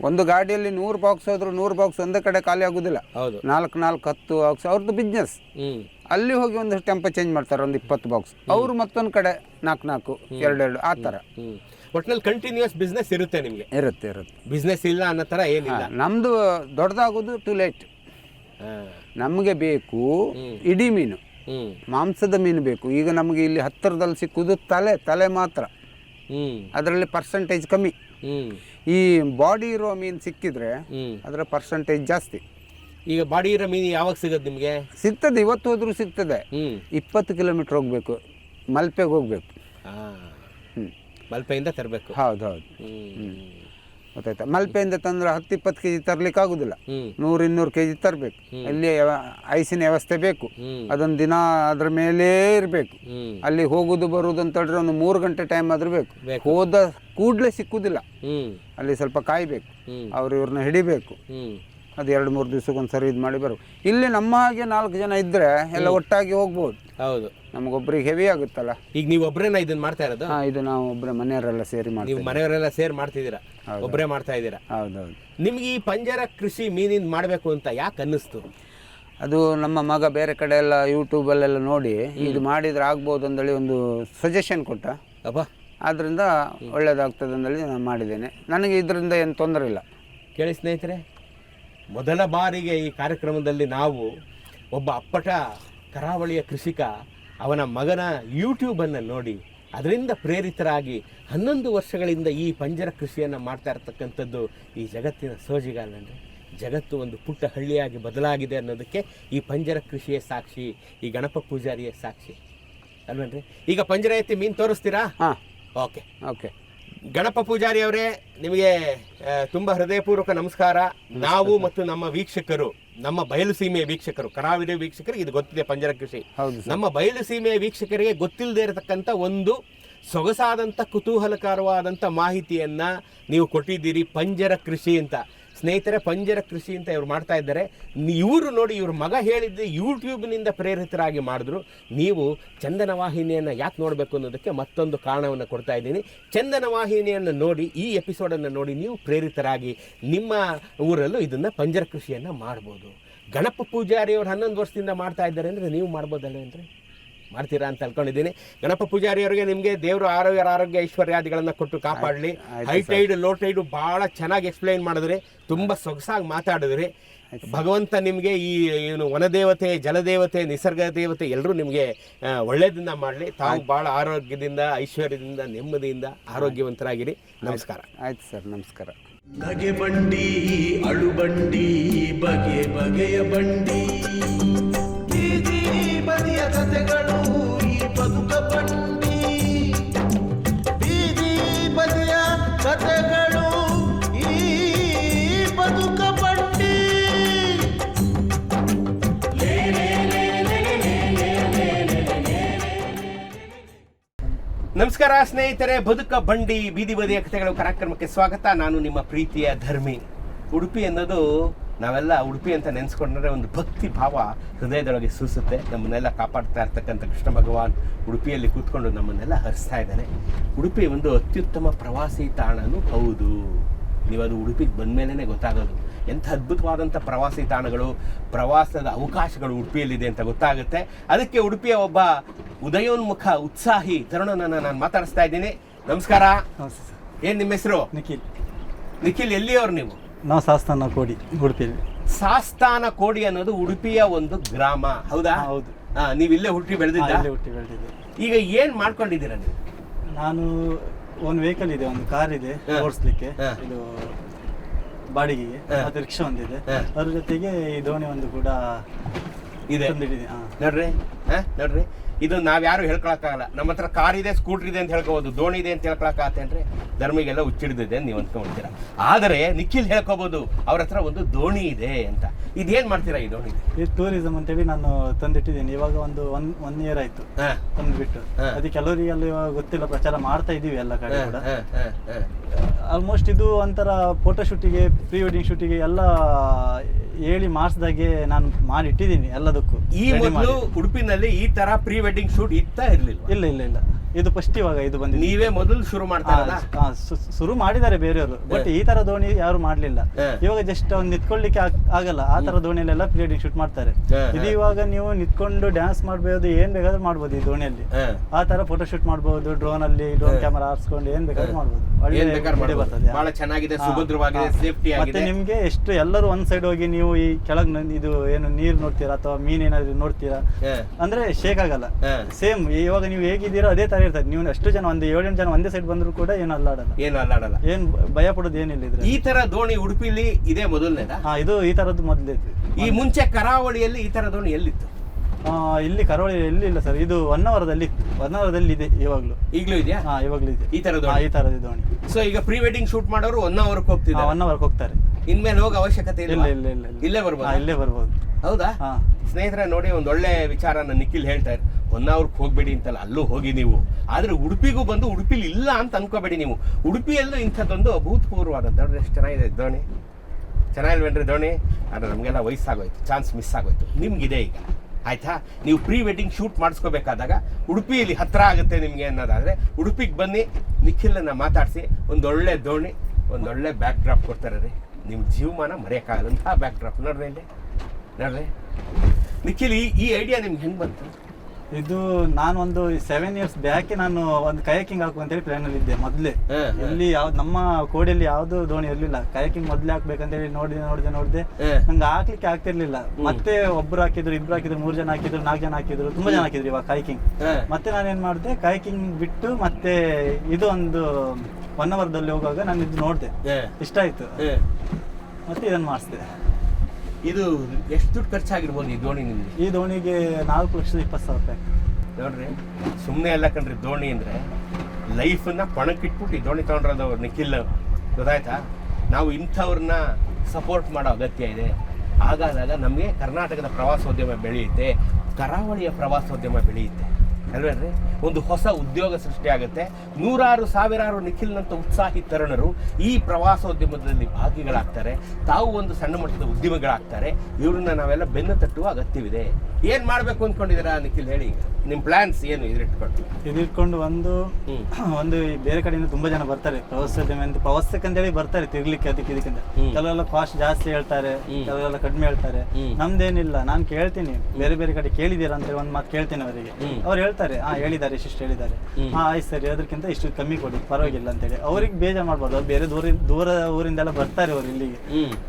ಒಂದು ಗಾಡಿಯಲ್ಲಿ ನೂರು ಬಾಕ್ಸ್ ಹೋದ್ರು ನೂರು ಬಾಕ್ಸ್ ಒಂದೇ ಕಡೆ ಖಾಲಿ ಆಗುದಿಲ್ಲ. ನಾಲ್ಕು ನಾಲ್ಕು ಹತ್ತು ಬಾಕ್ಸ್ ಅವ್ರದ್ದು ಬಿಸ್ನೆಸ್ ಅಲ್ಲಿ ಹೋಗಿ ಒಂದಷ್ಟು ಟೆಂಪ ಚೇಂಜ್ ಮಾಡ್ತಾರೆ ಒಂದು ಇಪ್ಪತ್ತು ಬಾಕ್ಸ್ ಅವರು ಮತ್ತೊಂದು ಕಡೆ ನಾಲ್ಕು ನಾಲ್ಕು ಎರಡೆರಡು ಆ ಥರ. ಒಟ್ನಲ್ಲಿ ಕಂಟಿನ್ಯೂಸ್ ಬಿಸ್ನೆಸ್ ಇರುತ್ತೆ ನಿಮಗೆ? ಇರುತ್ತೆ ಇರುತ್ತೆ. ಬಿಸ್ನೆಸ್ ಇಲ್ಲ ಅನ್ನೋ ಥರ ಏನಿಲ್ಲ? ನಮ್ಮದು ನಮ್ದು ದೊಡ್ಡದಾಗೋದು ಟು ಲೇಟ್ ನಮಗೆ ಬೇಕು ಇಡೀ ಮೀನು. ಮಾಂಸದ ಮೀನು ಬೇಕು. ಈಗ ನಮಗೆ ಇಲ್ಲಿ ಹತ್ತಿರದಲ್ಲಿ ಸಿಕ್ಕುದು ತಲೆ ತಲೆ ಮಾತ್ರ. ಅದರಲ್ಲಿ ಪರ್ಸೆಂಟೇಜ್ ಕಮ್ಮಿ. ಈ ಬಾಡಿ ಇರೋ ಮೀನು ಸಿಕ್ಕಿದ್ರೆ ಅದರ ಪರ್ಸೆಂಟೇಜ್ ಜಾಸ್ತಿ. ಈಗ ಬಾಡಿ ಇರೋ ಮೀನು ಯಾವಾಗ ಸಿಗುತ್ತೆ ನಿಮಗೆ? ಸಿಗ್ತದೆ ಇವತ್ತು ಹೋದ್ರೂ ಸಿಗ್ತದೆ. ಇಪ್ಪತ್ತು ಕಿಲೋಮೀಟರ್ ಹೋಗ್ಬೇಕು ಮಲ್ಪೆಗೆ ಹೋಗ್ಬೇಕು. ಮಲ್ಪೆಯಿಂದ ತರಬೇಕು. ಹೌದು ಹೌದು. ಗೊತ್ತಾಯ್ತಾ? ಮಲ್ಪೆಯಿಂದ ತಂದ್ರೆ ಹತ್ತು ಇಪ್ಪತ್ತು ಕೆಜಿ ತರ್ಲಿಕ್ಕೆ ಆಗುದಿಲ್ಲ. ನೂರು ಇನ್ನೂರು ಕೆಜಿ ತರಬೇಕು. ಅಲ್ಲಿ ಐಸಿನ ವ್ಯವಸ್ಥೆ ಬೇಕು. ಅದೊಂದು ದಿನ ಅದ್ರ ಮೇಲೆ ಇರಬೇಕು. ಅಲ್ಲಿ ಹೋಗುದು ಬರುವುದು ಅಂತ ಹೇಳಿದ್ರೆ ಒಂದು ಮೂರು ಗಂಟೆ ಟೈಮ್ ಆದ್ರೂ ಬೇಕು. ಹೋದ ಕೂಡ್ಲೆ ಸಿಕ್ಕುದಿಲ್ಲ. ಅಲ್ಲಿ ಸ್ವಲ್ಪ ಕಾಯ್ಬೇಕು. ಅವ್ರ ಇವ್ರನ್ನ ಹಿಡಿಬೇಕು. ಅದು ಎರಡು ಮೂರು ದಿವ್ಸಕ್ಕೊಂದ್ಸರಿ ಇದು ಮಾಡಿ ಬರು. ಇಲ್ಲಿ ನಮ್ಮ ಹಾಗೆ ನಾಲ್ಕು ಜನ ಇದ್ದರೆ ಎಲ್ಲ ಒಟ್ಟಾಗಿ ಹೋಗ್ಬೋದು. ಹೌದು. ನಮಗೊಬ್ಬರಿಗೆ ಹೆವಿ ಆಗುತ್ತಲ್ಲ? ಈಗ ನೀವು ಒಬ್ಬರೇನ ಇದನ್ನ ಮಾಡ್ತಾ ಇರೋದು? ಹಾಂ ಇದು ನಾವು ಒಬ್ಬರೇ ಮನೆಯವರೆಲ್ಲ ಸೇರಿ ಮಾಡ್ತೀವಿ ನೀವು ಮನೆಯವರೆಲ್ಲ ಸೇರಿ ಮಾಡ್ತಿದ್ದೀರಾ? ಒಬ್ಬರೇ ಮಾಡ್ತಾ ಇದ್ದೀರಾ? ಹೌದೌದು. ನಿಮ್ಗೆ ಈ ಪಂಜರ ಕೃಷಿ ಮೀನಿಂದ ಮಾಡಬೇಕು ಅಂತ ಯಾಕೆ ಅನ್ನಿಸ್ತು? ಅದು ನಮ್ಮ ಮಗ ಬೇರೆ ಕಡೆ ಎಲ್ಲ ಯೂಟ್ಯೂಬಲ್ಲೆಲ್ಲ ನೋಡಿ ಇದು ಮಾಡಿದ್ರೆ ಆಗ್ಬೋದು ಅಂದೇಳಿ ಒಂದು ಸಜೆಷನ್ ಕೊಟ್ಟ. ಅಬ್ಬಾ. ಆದ್ದರಿಂದ ಒಳ್ಳೇದಾಗ್ತದೆ ಅಂದೇಳಿ ನಾನು ಮಾಡಿದ್ದೇನೆ. ನನಗೆ ಇದರಿಂದ ಏನು ತೊಂದರೆ ಇಲ್ಲ. ಕೇಳಿ ಸ್ನೇಹಿತರೆ. ಮೊದಲ ಬಾರಿಗೆ ಈ ಕಾರ್ಯಕ್ರಮದಲ್ಲಿ ನಾವು ಒಬ್ಬ ಅಪ್ಪಟ ಕರಾವಳಿಯ ಕೃಷಿಕ ಅವನ ಮಗನ ಯೂಟ್ಯೂಬನ್ನು ನೋಡಿ ಅದರಿಂದ ಪ್ರೇರಿತರಾಗಿ ಹನ್ನೊಂದು ವರ್ಷಗಳಿಂದ ಈ ಪಂಜರ ಕೃಷಿಯನ್ನು ಮಾಡ್ತಾ ಇರತಕ್ಕಂಥದ್ದು ಈ ಜಗತ್ತಿನ ಸೋಜಿಗಾಲಂದರೆ ಜಗತ್ತು ಒಂದು ಪುಟ್ಟ ಹಳ್ಳಿಯಾಗಿ ಬದಲಾಗಿದೆ ಅನ್ನೋದಕ್ಕೆ ಈ ಪಂಜರ ಕೃಷಿಯೇ ಸಾಕ್ಷಿ ಈ ಗಣಪ ಪೂಜಾರಿಯೇ ಸಾಕ್ಷಿ. ಅಲ್ವೇನ್ರಿ? ಈಗ ಪಂಜರ ಎತ್ತಿ ಮೀನು ತೋರಿಸ್ತೀರಾ? ಹಾಂ. ಓಕೆ. ಓಕೆ. ಗಣಪ ಪೂಜಾರಿ ಅವರೇ ನಿಮಗೆ ತುಂಬ ಹೃದಯಪೂರ್ವಕ ನಮಸ್ಕಾರ. ನಾವು ಮತ್ತು ನಮ್ಮ ವೀಕ್ಷಕರು ನಮ್ಮ ಬಯಲು ಸೀಮೆಯ ವೀಕ್ಷಕರು ಕರಾವಿದ ವೀಕ್ಷಕರಿಗೆ ಇದು ಗೊತ್ತಿದೆ ಪಂಜರ ಕೃಷಿ ಹೌದು ನಮ್ಮ ಬಯಲು ಸೀಮೆಯ ವೀಕ್ಷಕರಿಗೆ ಗೊತ್ತಿಲ್ಲದೆ ಇರತಕ್ಕಂಥ ಒಂದು ಸೊಗಸಾದಂಥ ಕುತೂಹಲಕರವಾದಂಥ ಮಾಹಿತಿಯನ್ನ ನೀವು ಕೊಟ್ಟಿದ್ದೀರಿ ಪಂಜರ ಕೃಷಿ ಅಂತ. ಸ್ನೇಹಿತರೆ, ಪಂಜರ ಕೃಷಿ ಅಂತ ಇವ್ರು ಮಾಡ್ತಾ ಇದ್ದಾರೆ. ಇವರು ನೋಡಿ, ಇವ್ರ ಮಗ ಹೇಳಿದ್ದು ಯೂಟ್ಯೂಬ್ನಿಂದ ಪ್ರೇರಿತರಾಗಿ ಮಾಡಿದ್ರು. ನೀವು ಚಂದನ ವಾಹಿನಿಯನ್ನು ಯಾಕೆ ನೋಡಬೇಕು ಅನ್ನೋದಕ್ಕೆ ಮತ್ತೊಂದು ಕಾರಣವನ್ನು ಕೊಡ್ತಾ ಇದ್ದೀನಿ. ಚಂದನ ವಾಹಿನಿಯನ್ನು ನೋಡಿ, ಈ ಎಪಿಸೋಡನ್ನು ನೋಡಿ ನೀವು ಪ್ರೇರಿತರಾಗಿ ನಿಮ್ಮ ಊರಲ್ಲೂ ಇದನ್ನು ಪಂಜರ ಕೃಷಿಯನ್ನು ಮಾಡ್ಬೋದು. ಗಣಪ ಪೂಜಾರಿ ಅವರು ಹನ್ನೊಂದು ವರ್ಷದಿಂದ ಮಾಡ್ತಾ ಇದ್ದಾರೆ ಅಂದರೆ ನೀವು ಮಾಡ್ಬೋದಲ್ಲ ಅಂದರೆ ಮಾಡ್ತೀರಾ ಅಂತ ಅನ್ಕೊಂಡಿದ್ದೀನಿ. ಗಣಪ ಪೂಜಾರಿ ಅವರಿಗೆ ನಿಮಗೆ ದೇವರು ಆರೋಗ್ಯ ಆರೋಗ್ಯ ಐಶ್ವರ್ಯಾದಿಗಳನ್ನು ಕೊಟ್ಟು ಕಾಪಾಡಲಿ. ಹೈ ಟೈಡ್ ಲೋ ಟೈಡ್ ಭಾಳ ಚೆನ್ನಾಗಿ ಎಕ್ಸ್ಪ್ಲೈನ್ ಮಾಡಿದ್ರಿ. ತುಂಬ ಸೊಗಸಾಗಿ ಮಾತಾಡಿದ್ರಿ. ಭಗವಂತ ನಿಮಗೆ ಈ ಏನು ವನದೇವತೆ ಜಲದೇವತೆ ನಿಸರ್ಗ ದೇವತೆ ಎಲ್ಲರೂ ನಿಮಗೆ ಒಳ್ಳೆಯದಿಂದ ಮಾಡಲಿ. ತಾವು ಭಾಳ ಆರೋಗ್ಯದಿಂದ ಐಶ್ವರ್ಯದಿಂದ ನೆಮ್ಮದಿಯಿಂದ ಆರೋಗ್ಯವಂತರಾಗಿರಿ. ನಮಸ್ಕಾರ. ಆಯ್ತು ಸರ್ ನಮಸ್ಕಾರ. ನಗೆ ಬಂಡಿ ಅಳು ಬಂಡಿ ಬಗೆ ಬಗೆಯ ಬಂಡಿ. ಕಥೆಗಳು ಈ ಬದುಕ ಬಂಡಿ. ಬೀದಿ ಕಥೆಗಳು ಈ ಬದುಕ ಬಂಡಿ. ನಮಸ್ಕಾರ ಸ್ನೇಹಿತರೆ, ಬದುಕ ಬಂಡಿ, ಬೀದಿ ಬದಿಯ ಕಥೆಗಳು ಕಾರ್ಯಕ್ರಮಕ್ಕೆ ಸ್ವಾಗತ. ನಾನು ನಿಮ್ಮ ಪ್ರೀತಿಯ ಧರ್ಮಿ. ಉಡುಪಿ ಅನ್ನೋದು ನಾವೆಲ್ಲ ಉಡುಪಿ ಅಂತ ನೆನೆಸ್ಕೊಂಡ್ರೆ ಒಂದು ಭಕ್ತಿ ಭಾವ ಹೃದಯದೊಳಗೆ ಸೂಸುತ್ತೆ. ನಮ್ಮನ್ನೆಲ್ಲ ಕಾಪಾಡ್ತಾ ಇರ್ತಕ್ಕಂಥ ಕೃಷ್ಣ ಭಗವಾನ್ ಉಡುಪಿಯಲ್ಲಿ ಕೂತ್ಕೊಂಡು ನಮ್ಮನ್ನೆಲ್ಲ ಹರಿಸ್ತಾ ಇದ್ದಾನೆ ಉಡುಪಿ ಒಂದು ಅತ್ಯುತ್ತಮ ಪ್ರವಾಸಿ ತಾಣನೂ ಹೌದು. ನೀವು ಅದು ಉಡುಪಿಗೆ ಬಂದ ಗೊತ್ತಾಗೋದು. ಎಂಥ ಅದ್ಭುತವಾದಂಥ ಪ್ರವಾಸಿ ತಾಣಗಳು ಪ್ರವಾಸದ ಅವಕಾಶಗಳು ಉಡುಪಿಯಲ್ಲಿದೆ ಅಂತ ಗೊತ್ತಾಗುತ್ತೆ. ಅದಕ್ಕೆ ಉಡುಪಿಯ ಒಬ್ಬ ಉದಯೋನ್ಮುಖ ಉತ್ಸಾಹಿ ತರುಣನನ್ನು ನಾನು ಮಾತಾಡಿಸ್ತಾ ಇದ್ದೀನಿ. ನಮಸ್ಕಾರ. ಏನು ನಿಮ್ಮ ಹೆಸರು? ನಿಖಿಲ್. ನಿಖಿಲ್ ಎಲ್ಲಿಯವ್ರು ನೀವು? ನಾವು ಸಾಸ್ತಾನ ಕೋಡಿ ಉಡುಪಿಯಲ್ಲಿ. ಸಾಸ್ತಾನ ಕೋಡಿ ಅನ್ನೋದು ಉಡುಪಿಯ ಒಂದು ಗ್ರಾಮ ಹೌದಾ? ಹೌದು. ನೀವು ಇಲ್ಲೇ ಹುಟ್ಟಿ ಬೆಳೆದಿದ್ದೀರಾ ಬೆಳೆದಿದ್ದ ಇಲ್ಲೇ ಹುಟ್ಟಿ ಬೆಳೆದಿದ್ದೆ. ಈಗ ಏನ್ ಮಾಡ್ಕೊಂಡಿದ್ದೀರಾ ನೀವು? ನಾನು ಒಂದು ವೆಹಿಕಲ್ ಇದೆ ಒಂದು ಕಾರ್ ಇದೆ ಹಾ. ಓಡಿಸ್ಲಿಕ್ಕೆ. ಹಾ. ಇದು ಬಾಡಿಗೆಗೆ ಅದು ರಿಕ್ಷಾ ಒಂದಿದೆ ಹಾ. ಅದ್ರ ಜೊತೆಗೆ ಈ ದೋಣಿ ಒಂದು ಕೂಡ ಇದೆ. ತಂದಿಟ್ಟಿದೆ ಹಾ. ನೋಡ್ರಿ ಹಾ ನೋಡ್ರಿ. ಇದು ನಾವ್ಯಾರು ಹೇಳ್ಕೊಳಕ್ಕಾಗಲ್ಲ. ನಮ್ಮ ಹತ್ರ ಕಾರ್ ಇದೆ ಸ್ಕೂಟರ್ ಇದೆ ಅಂತ ಹೇಳ್ಕೋಬಹುದು ದೋಣಿ ಇದೆ ಅಂತ ಹೇಳ್ಕೊಳಕ್ಕಾಗತ್ತೇನ್ರಿ ಧರ್ಮಿಗೆಲ್ಲ ಹುಚ್ಚಿಡ್ದಿದೆ ಅಂತ ನೀವು ಅಂದ್ಕೊಂಡ್ತೀರಾ ಆದರೆ ನಿಖಿಲ್ ಹೇಳ್ಕೋಬಹುದು ಅವ್ರ ಹತ್ರ ಒಂದು ದೋಣಿ ಇದೆ ಅಂತ. ಇದೇನ್ ಮಾಡ್ತೀರಾ ಈ ದೋಣಿ? ಇದು ಟೂರಿಸಂ ಅಂತೇಳಿ ನಾನು ತಂದಿಟ್ಟಿದ್ದೀನಿ. ಇವಾಗ ಒಂದು ಒನ್ ಒನ್ ಇಯರ್ ಆಯ್ತು. ಬಂದ್ಬಿಟ್ಟು ತಂದ್ಬಿಟ್ಟು. ಕೆಲವರಿಗೆ ಅದಕ್ಕೆ ಕೆಲವರಿಗೆಲ್ಲ ಇವಾಗ ಗೊತ್ತಿಲ್ಲ ಪ್ರಚಾರ ಮಾಡ್ತಾ ಇದೀವಿ ಎಲ್ಲ ಕಡೆ ಕೂಡ. ಆಲ್ಮೋಸ್ಟ್ ಇದು ಒಂಥರ ಫೋಟೋ ಶೂಟಿಗೆ ಪ್ರೀ ವೆಡ್ಡಿಂಗ್ ಶೂಟಿಗೆ ಎಲ್ಲ ಹೇಳಿ ಮಾಡಿಸ್ದಾಗೆ ನಾನು ಮಾಡಿ ಇಟ್ಟಿದ್ದೀನಿ ಎಲ್ಲದಕ್ಕೂ. ಈ ಮೊದಲು ಉಡುಪಿನಲ್ಲಿ ಈ ತರ ಪ್ರೀ ವೆಡ್ಡಿಂಗ್ ಶೂಟ್ ಇತ್ತಾ ಇರ್ಲಿಲ್ಲ ಇಲ್ಲ ಇಲ್ಲ ಇಲ್ಲ. ಇದು ಫಸ್ಟ್ ಇವಾಗ ಇದು ಬಂದಿದೆ ನೀವೇ ಮೊದಲು ಶುರು ಮಾಡ್ತಾರೆ? ಶುರು ಮಾಡಿದ್ದಾರೆ ಬೇರೆಯವರು. ಬಟ್ ಈ ತರ ದೋಣಿ ಯಾರು ಮಾಡ್ಲಿಲ್ಲ. ಇವಾಗ ಜಸ್ಟ್ ಅವ್ನು ನಿಂತ್ಕೊಳ್ಳಿಕ್ಕೆ ಆಗ್- ಆಗಲ್ಲ. ಆ ತರ ದೋಣಿಯಲ್ಲೆಲ್ಲ ಪ್ರೀ ವೆಡ್ಡಿಂಗ್ ಶೂಟ್ ಮಾಡ್ತಾರೆ. ಇದು ಇವಾಗ ನೀವು ನಿಂತ್ಕೊಂಡು ಡ್ಯಾನ್ಸ್ ಮಾಡ್ಬೋದು ಏನ್ ಬೇಕಾದ್ರೂ ಮಾಡ್ಬೋದು ಈ ದೋಣಿಯಲ್ಲಿ. ಆ ತರ ಫೋಟೋ ಶೂಟ್ ಮಾಡ್ಬೋದು ಡ್ರೋನ್ ಅಲ್ಲಿ ಡ್ರೋನ್ ಕ್ಯಾಮರಾ ಹಾರಿಸ್ಕೊಂಡು ಏನ್ ಬೇಕಾದ್ರೂ ಮಾಡ್ಬೋದು. ಒಳ್ಳೆ ಏನ್ ಬೇಕಾದ್ರೂ video ಮಾಡ್ಬೋದು. ಬರ್ತದೆ ಬಹಳ ಚೆನ್ನಾಗಿದೆ, ಹಾ, ಸುಭದ್ರವಾಗಿದೆ, ಹಾ. ಆಗಿದೆ. ಮತ್ತೆ ನಿಮ್ಗೆ ಎಷ್ಟು ಎಲ್ಲರೂ ಒಂದ್ ಸೈಡ್ ಹೋಗಿ ನೀವು ಈ ಕೆಳಗ್ ಇದು ಏನು ನೀರ್ ನೋಡ್ತೀರಾ ಅಥವಾ ಮೀನ್ ಏನಾದ್ರು ನೋಡ್ತೀರಾ? ಹಾ. ಅಂದ್ರೆ ಶೇಕ್ ಆಗಲ್ಲ. ಹಾ. ಸೇಮ್ ಇವಾಗ ನೀವು ಹೇಗಿದ್ದೀರೋ ಅದೇ ತರ ಇರ್ತದೆ. ನೀವು ಎಷ್ಟು ಜನ ಒಂದು ಏಳೆಂಟು ಜನ ಒಂದೇ ಸೈಡ್ ಬಂದ್ರು ಕೂಡ ಏನು ಅಲ್ಲಾಡಲ್ಲ. ಏನು ಅಲ್ಲಾಡಲ್ಲ. ಏನ್ ಭಯ ಪಡೋದು ಏನಿಲ್ಲ ಇದ್ರೆ ಈ ತರ ದೋಣಿ ಉಡುಪಿಲಿ ಇದೇ ಮೊದಲನೇದ? ಹಾ ಇದು ಈ ತರದ್ದು ಮೊದ್ಲಿತ್ತು ಈ ಮುಂಚೆ ಕರಾವಳಿಯಲ್ಲಿ ಈ ತರ ದೋಣಿ ಎಲ್ಲಿತ್ತು? ಆ, ಇಲ್ಲಿ ಕರಾವಳಿ ಎಲ್ಲಿ ಇಲ್ಲ ಸರ್. ಇದು ಹೊನ್ನವರದಲ್ಲಿ ಇತ್ತು ಹೊನ್ನಾವರದಲ್ಲಿ ಇದೆ ಇವಾಗ್ಲು. ಈಗಲೂ ಇದೆಯಾ? ಹಾ ಇವಾಗ್ಲೂ ಇದೆ. ಈ ತರ ಹಾ, ದೋಣಿ ಈ ತರದ ದೋಣಿ. ಸೊ ಈಗ ಪ್ರೀ ವೆಡ್ಡಿಂಗ್ ಶೂಟ್ ಮಾಡೋರು ಒನ್ ಅವರ್ಗೆ ಹೋಗ್ತಿದ್ದಾರೆ ಹೋಗ್ತಾರೆ. ಇನ್ಮೇಲೆ ಹೋಗೋ ಅವಶ್ಯಕತೆ ಇಲ್ಲ ಇಲ್ಲ ಇಲ್ಲ ಇಲ್ಲ. ಇಲ್ಲ. ಇಲ್ಲೇ ಹಾ, ಬರ್ಬೋದು ಇಲ್ಲೇ ಬರ್ಬೋದು. ಹೌದಾ? ಸ್ನೇಹಿತರೆ, ನೋಡಿ ಒಂದು ಒಳ್ಳೆ ವಿಚಾರನ ನಿಖಿಲ್ ಹೇಳ್ತಾ ಇದ್ರು. ಒನ್ ಅವರ್ಗೆ ಹೋಗ್ಬೇಡಿ ಅಂತಲ್ಲ, ಅಲ್ಲೂ ಹೋಗಿ ನೀವು. ಆದ್ರೆ ಉಡುಪಿಗೂ ಬಂದು ಉಡುಪಿಲಿ ಇಲ್ಲ ಅಂತ ಅನ್ಕೋಬೇಡಿ ನೀವು. ಉಡುಪಿಯಲ್ಲೂ ಇಂಥದ್ದೊಂದು ಅಭೂತಪೂರ್ವವಾದ ನೋಡ್ರಿ ಎಷ್ಟು ಚೆನ್ನಾಗಿದೆ ದೋಣಿ ಚೆನ್ನಾಗಿಲ್ವೇನ್ರಿ ದೋಣಿ ಆದರೆ ನಮಗೆಲ್ಲ ವಯಸ್ಸಾಗೋಯ್ತು, ಚಾನ್ಸ್ ಮಿಸ್ ಆಗೋಯ್ತು. ನಿಮ್ಗಿದೆ ಈಗ. ಆಯ್ತಾ? ನೀವು ಪ್ರೀ ವೆಡ್ಡಿಂಗ್ ಶೂಟ್ ಮಾಡಿಸ್ಕೋಬೇಕಾದಾಗ ಉಡುಪಿಯಲ್ಲಿ ಹತ್ರ ಆಗುತ್ತೆ ನಿಮಗೆ ಅನ್ನೋದಾದರೆ, ಉಡುಪಿಗೆ ಬನ್ನಿ, ನಿಖಿಲನ್ನು ಮಾತಾಡಿಸಿ ಒಂದೊಳ್ಳೆ ದೋಣಿ ಒಂದೊಳ್ಳೆ ಬ್ಯಾಕ್ ಡ್ರಾಪ್ ಕೊಡ್ತಾರೆ ರೀ. ನಿಮ್ಮ ಜೀವಮಾನ ಮರೆಯೋಕ್ಕಾಗದಂಥ ಬ್ಯಾಕ್ ಡ್ರಾಪ್ ನೋಡ್ರಿ ಇಲ್ಲಿ. ನೋಡ್ರಿ ನಿಖಿಲ್ ಈ ಈ ಐಡಿಯಾ ನಿಮ್ಗೆ ಹೆಂಗೆ ಬಂತು? ಇದು ನಾನು ಒಂದು ಸೆವೆನ್ ಇಯರ್ಸ್ ಬ್ಯಾಕ್ ನಾನು ಒಂದು ಕಯಾಕಿಂಗ್ ಹಾಕು ಅಂತೇಳಿ ಪ್ಲಾನ್ ಅಲ್ಲಿ ಇದ್ದೆ ಮೊದಲೇ. ಇಲ್ಲಿ ಯಾವ್ದು ನಮ್ಮ ಕೋಡಿಯಲ್ಲಿ ಯಾವ್ದು ದೋಣಿ ಇರ್ಲಿಲ್ಲ. ಕಯಾಕಿಂಗ್ ಮೊದ್ಲೇ ಹಾಕ್ಬೇಕಂತೇಳಿ ನೋಡಿದೆ ನೋಡಿದೆ ನೋಡಿದೆ. ನಂಗೆ ಹಾಕ್ಲಿಕ್ಕೆ ಆಗ್ತಿರ್ಲಿಲ್ಲ. ಮತ್ತೆ ಒಬ್ರು ಹಾಕಿದ್ರು ಇಬ್ರು ಹಾಕಿದ್ರು ಮೂರ್ ಜನ ಹಾಕಿದ್ರು ನಾಲ್ಕು ಜನ ಹಾಕಿದ್ರು ತುಂಬಾ ಜನ ಹಾಕಿದ್ರು ಇವಾಗ ಕೈಕಿಂಗ್ ಮತ್ತೆ ನಾನು ಏನ್ ಮಾಡಿದೆ ಕೈಕಿಂಗ್ ಬಿಟ್ಟು ಮತ್ತೆ ಇದು ಒಂದು ಒನ್ ಅವರ್ದಲ್ಲಿ ಹೋಗುವಾಗ ನಾನು ಇದು ನೋಡಿದೆ. ಇಷ್ಟ ಆಯ್ತು. ಮತ್ತೆ ಇದನ್ನು ಮಾಡಿಸಿದೆ. ಇದು ಎಷ್ಟು ದುಡ್ಡು ಖರ್ಚಾಗಿರ್ಬೋದು ಈ ದೋಣಿ ನಿಮಗೆ ಈ ದೋಣಿಗೆ ನಾಲ್ಕು ಲಕ್ಷದ ಇಪ್ಪತ್ತು ಸಾವಿರ ರೂಪಾಯಿ. ನೋಡ್ರಿ ಸುಮ್ಮನೆ ಎಲ್ಲ ಕಣ್ರಿ ದೋಣಿ ಅಂದರೆ ಲೈಫನ್ನ ಪಣಕ್ಕಿಟ್ಬಿಟ್ಟು ಈ ದೋಣಿ ತೊಗೊಂಡ್ರದು ನಿಖಿಲ್ ಗೊತ್ತಾಯ್ತಾ? ನಾವು ಇಂಥವ್ರನ್ನ ಸಪೋರ್ಟ್ ಮಾಡೋ ಅಗತ್ಯ ಇದೆ. ಹಾಗಾದಾಗ ನಮಗೆ ಕರ್ನಾಟಕದ ಪ್ರವಾಸೋದ್ಯಮ ಬೆಳೆಯುತ್ತೆ ಕರಾವಳಿಯ ಪ್ರವಾಸೋದ್ಯಮ ಬೆಳೆಯುತ್ತೆ. ಅಲ್ವೇನ್ರಿ? ಒಂದು ಹೊಸ ಉದ್ಯೋಗ ಸೃಷ್ಟಿಯಾಗುತ್ತೆ ನೂರಾರು ಸಾವಿರಾರು ನಿಖಿಲ್ನಂಥ ಉತ್ಸಾಹಿ ತರುಣರು ಈ ಪ್ರವಾಸೋದ್ಯಮದಲ್ಲಿ ಭಾಗಿಗಳಾಗ್ತಾರೆ. ತಾವು ಒಂದು ಸಣ್ಣ ಮಟ್ಟದ ಉದ್ಯಮಿಗಳಾಗ್ತಾರೆ. ಇವ್ರನ್ನ ನಾವೆಲ್ಲ ಬೆನ್ನು ತಟ್ಟುವ ಅಗತ್ಯವಿದೆ. ಏನು ಮಾಡಬೇಕು ಅಂದ್ಕೊಂಡಿದ್ದೀರಾ ನಿಖಿಲ್? ಹೇಳಿ. ನಿಮ್ಮ ಪ್ಲಾನ್ಸ್ ಏನು ಇದ್ರಿಟ್ಕೊಂಡು? ಇದಿಟ್ಕೊಂಡು ಇಟ್ಕೊಂಡು ಒಂದು <clears throat> ಒಂದು ಬೇರೆ ಕಡೆಯಿಂದ ತುಂಬಾ ಜನ ಬರ್ತಾರೆ. ಪ್ರವಾಸೋದ್ಯಮ ಅಂತ ಪ್ರವಾಸಕ್ಕಂತೇಳಿ ಬರ್ತಾರೆ ತಿರ್ಲಿಕ್ಕೆ ಅದಕ್ಕೆ ಇದಕ್ಕಿಂತ. ಕೆಲವೆಲ್ಲ ಕಾಸ್ಟ್ ಜಾಸ್ತಿ ಹೇಳ್ತಾರೆ. ಕೆಲವೆಲ್ಲ ಕಡಿಮೆ ಹೇಳ್ತಾರೆ. ನಮ್ದೇನಿಲ್ಲ ನಾನು ಕೇಳ್ತೀನಿ. ಬೇರೆ ಬೇರೆ ಕಡೆ ಕೇಳಿದ್ದೀರಾ ಅಂತ ಹೇಳಿ ಒಂದು ಮಾತು ಕೇಳ್ತೀನಿ ಅವರಿಗೆ. ಅವ್ರು ಹೇಳ್ತಾರೆ ಹಾ ಹೇಳಿದ್ದಾರೆ. ಇಷ್ಟು ಹೇಳಿದ್ದಾರೆ. ಹ್ಮ್. ಹಾ ಆಯ್ತು ಸರಿ ಅದಕ್ಕಿಂತ ಇಷ್ಟು ಕಮ್ಮಿ ಕೊಡಿ ಪರವಾಗಿಲ್ಲ ಅಂತೇಳಿ. ಅವ್ರಿಗೆ ಬೇಜಾರು ಮಾಡ್ಬಾರ್ದು ಅವ್ರು ಬೇರೆ ದೂರ ದೂರ ಊರಿಂದೆಲ್ಲ ಬರ್ತಾರೆ ಅವ್ರು ಇಲ್ಲಿಗೆ.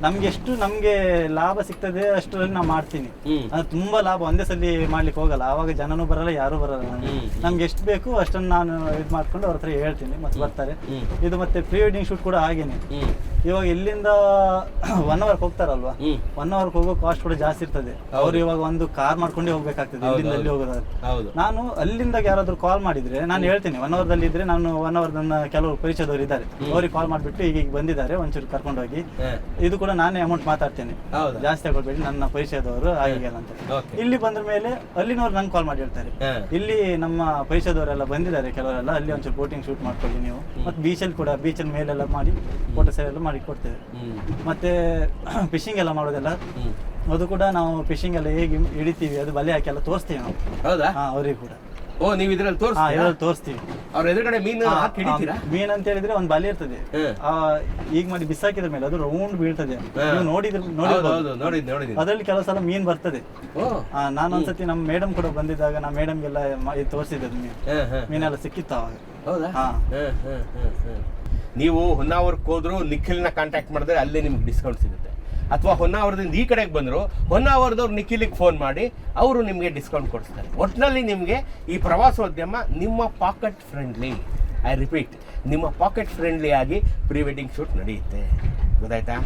ನಮ್ಗೆ ಎಷ್ಟು ನಮ್ಗೆ ಲಾಭ ಸಿಗ್ತದೆ ಅಷ್ಟರಲ್ಲಿ ನಾ ಮಾಡ್ತೀನಿ. ಅದು ತುಂಬಾ ಲಾಭ ಒಂದೇ ಸಲ ಮಾಡ್ಲಿಕ್ಕೆ ಹೋಗಲ್ಲ ಅವಾಗ ಜನನು ಬರಲ್ಲ ಯಾರು ಬರಲ್ಲ. ನಮ್ಗೆ. ಎಷ್ಟು ಬೇಕು ಅಷ್ಟನ್ನು ನಾನು ಇದು ಮಾಡ್ಕೊಂಡು ಅವ್ರ ಹತ್ರ ಹೇಳ್ತೀನಿ ಮತ್ತೆ ಬರ್ತಾರೆ. ಇದು ಮತ್ತೆ ಪ್ರೀ ವೆಡ್ಡಿಂಗ್ ಶೂಟ್ ಕೂಡ ಹಾಗೇನೆ. ಇವಾಗ ಇಲ್ಲಿಂದ <coughs> ಒನ್ ಅವರ್ಗೆ ಹೋಗ್ತಾರಲ್ವಾ. ಒನ್ ಅವರ್ಗೆ ಹೋಗೋ ಕಾಸ್ಟ್ ಕೂಡ ಜಾಸ್ತಿ ಇರ್ತದೆ. ಅವ್ರು ಇವಾಗ ಒಂದು ಕಾರ್ ಮಾಡ್ಕೊಂಡೇ ಹೋಗ್ಬೇಕಾಗ್ತದೆ ಇಲ್ಲಿಂದ ಅಲ್ಲಿ. ಹೋಗೋದಾದ್ರೆ. ನಾನು ಅಲ್ಲಿಂದ ಯಾರಾದ್ರೂ ಕಾಲ್ ಮಾಡಿದ್ರೆ ನಾನು ಹೇಳ್ತೀನಿ ಒನ್ ಅವರ್ದಲ್ಲಿ ಇದ್ರೆ ನಾನು ಒನ್ ಅವರ್ ನನ್ನ ಕೆಲವರು ಪರಿಚಯದವರು ಇದ್ದಾರೆ. ಅವ್ರಿಗೆ ಕಾಲ್ ಮಾಡಿಬಿಟ್ಟು ಈಗ ಈಗ ಬಂದಿದ್ದಾರೆ ಒಂಚೂರು ಕರ್ಕೊಂಡು ಹೋಗಿ. ಇದು ಕೂಡ ನಾನೇ ಅಮೌಂಟ್ ಮಾತಾಡ್ತೇನೆ? ಜಾಸ್ತಿ ತಗೊಳ್ಬೇಡಿ ನನ್ನ ಪರಿಚಯದವರು ಹಾಗೆ ಅಂತ. ಇಲ್ಲಿ ಬಂದ ಮೇಲೆ ಅಲ್ಲಿನವ್ರು ನಂಗೆ ಕಾಲ್ ಮಾಡಿ ಹೇಳ್ತಾರೆ. ಇಲ್ಲಿ ನಮ್ಮ ಪರಿಚಯದವರೆಲ್ಲ ಬಂದಿದ್ದಾರೆ ಕೆಲವರೆಲ್ಲ ಅಲ್ಲಿ ಒಂಚೂರು ಬೋಟಿಂಗ್ ಶೂಟ್ ಮಾಡ್ಕೊಳ್ಳಿ ನೀವು. ಮತ್ತೆ ಬೀಚಲ್ಲಿ ಕೂಡ ಬೀಚಲ್ಲಿ ಮೇಲೆಲ್ಲ ಮಾಡಿ ಫೋಟೋಸ್ ಎಲ್ಲ ಮಾಡಿ ಕೊಡ್ತೇವೆ. ಮತ್ತೆ <clears throat> ಫಿಶಿಂಗ್ ಎಲ್ಲ ಮಾಡೋದೆಲ್ಲ? ಅದು ಕೂಡ ನಾವು ಫಿಶಿಂಗ್ ಎಲ್ಲ ಹೇಗೆ ಹಿಡಿತೀವಿ ಅದು ಬಲೆ ಹಾಕಿ ಎಲ್ಲ ತೋರಿಸ್ತೀವಿ ನಾವು. ಹೌದಾ? ಹಾ ಅವ್ರಿಗೆ ಕೂಡ. ಓ ನೀವು ಇದ್ರಲ್ಲಿ ಹಾ ತೋರಿಸ್ತೀರಾ? ಇದ್ರಲ್ಲಿ ತೋರಿಸ್ತೀವಿ. ಅವ್ರ ಎದುರುಗಡೆ ಮೀನು ಹಾಕಿ ಹಿಡಿತೀರಾ? ಮೀನ್ ಅಂತ ಹೇಳಿದ್ರೆ ಒಂದು ಬಲೆ ಇರ್ತದೆ. ಆ, ಈಗ ಮಾಡಿ ಬಿಸಾಕಿದ ಮೇಲೆ ಅದು ರೌಂಡ್ ಬೀಳ್ತದೆ. ಅದ್ರಲ್ಲಿ ನೀವು ನೋಡಿದ್ರು ಹೌದು ನೋಡಿರ್ಬೋದು. ಹೌದು ನೋಡಿದ್ ನೋಡಿದ್ದೀನಿ ಅದರಲ್ಲಿ ಕೆಲವು ಸಲ ಮೀನ್ ಬರ್ತದೆ. ಓ. ಆ, ನಾನು ಒಂದ್ಸತಿ ನಮ್ಮ ಮೇಡಮ್ ಕೂಡ ಬಂದಿದ್ದಾಗ ನಾ ಮೇಡಮ್ಗೆಲ್ಲ ತೋರಿಸಿದ್ದೆ ಮೀನ್. ಮೀನು ಹಾ, ಹಾ. ಮೀನೆಲ್ಲ ಸಿಕ್ಕಿತ್ತು ಅವಾಗ. ಹೌದಾ? ಹಾ. ಹಾ, ಹಾ, ಹಾ, ಹಾ. ನೀವು ಹೊನ್ನಾವರಕ್ಕೆ ಹೋದ್ರು ನಿಖಿಲ್ನ ಕಾಂಟ್ಯಾಕ್ಟ್ ಮಾಡಿದ್ರೆ ಅಲ್ಲೇ ನಿಮ್ಗೆ ಡಿಸ್ಕೌಂಟ್ ಸಿಗುತ್ತೆ. ಅಥವಾ ಹೊನ್ನಾವರದಿಂದ ಈ ಕಡೆಗೆ ಬಂದರು, ಹೊನ್ನಾವರದವ್ರು ನಿಖಿಲಿಗೆ ಫೋನ್ ಮಾಡಿ, ಅವರು ನಿಮಗೆ ಡಿಸ್ಕೌಂಟ್ ಕೊಡಿಸ್ತಾರೆ. ಒಟ್ಟಿನಲ್ಲಿ ನಿಮಗೆ ಈ ಪ್ರವಾಸೋದ್ಯಮ ನಿಮ್ಮ ಪಾಕೆಟ್ ಫ್ರೆಂಡ್ಲಿ ಐ ರಿಪೀಟ್ ನಿಮ್ಮ ಪಾಕೆಟ್ ಫ್ರೆಂಡ್ಲಿ ಆಗಿ ಪ್ರೀ ವೆಡ್ಡಿಂಗ್ ಶೂಟ್ ನಡೆಯುತ್ತೆ. ಗೊತ್ತಾಯ್ತಾ?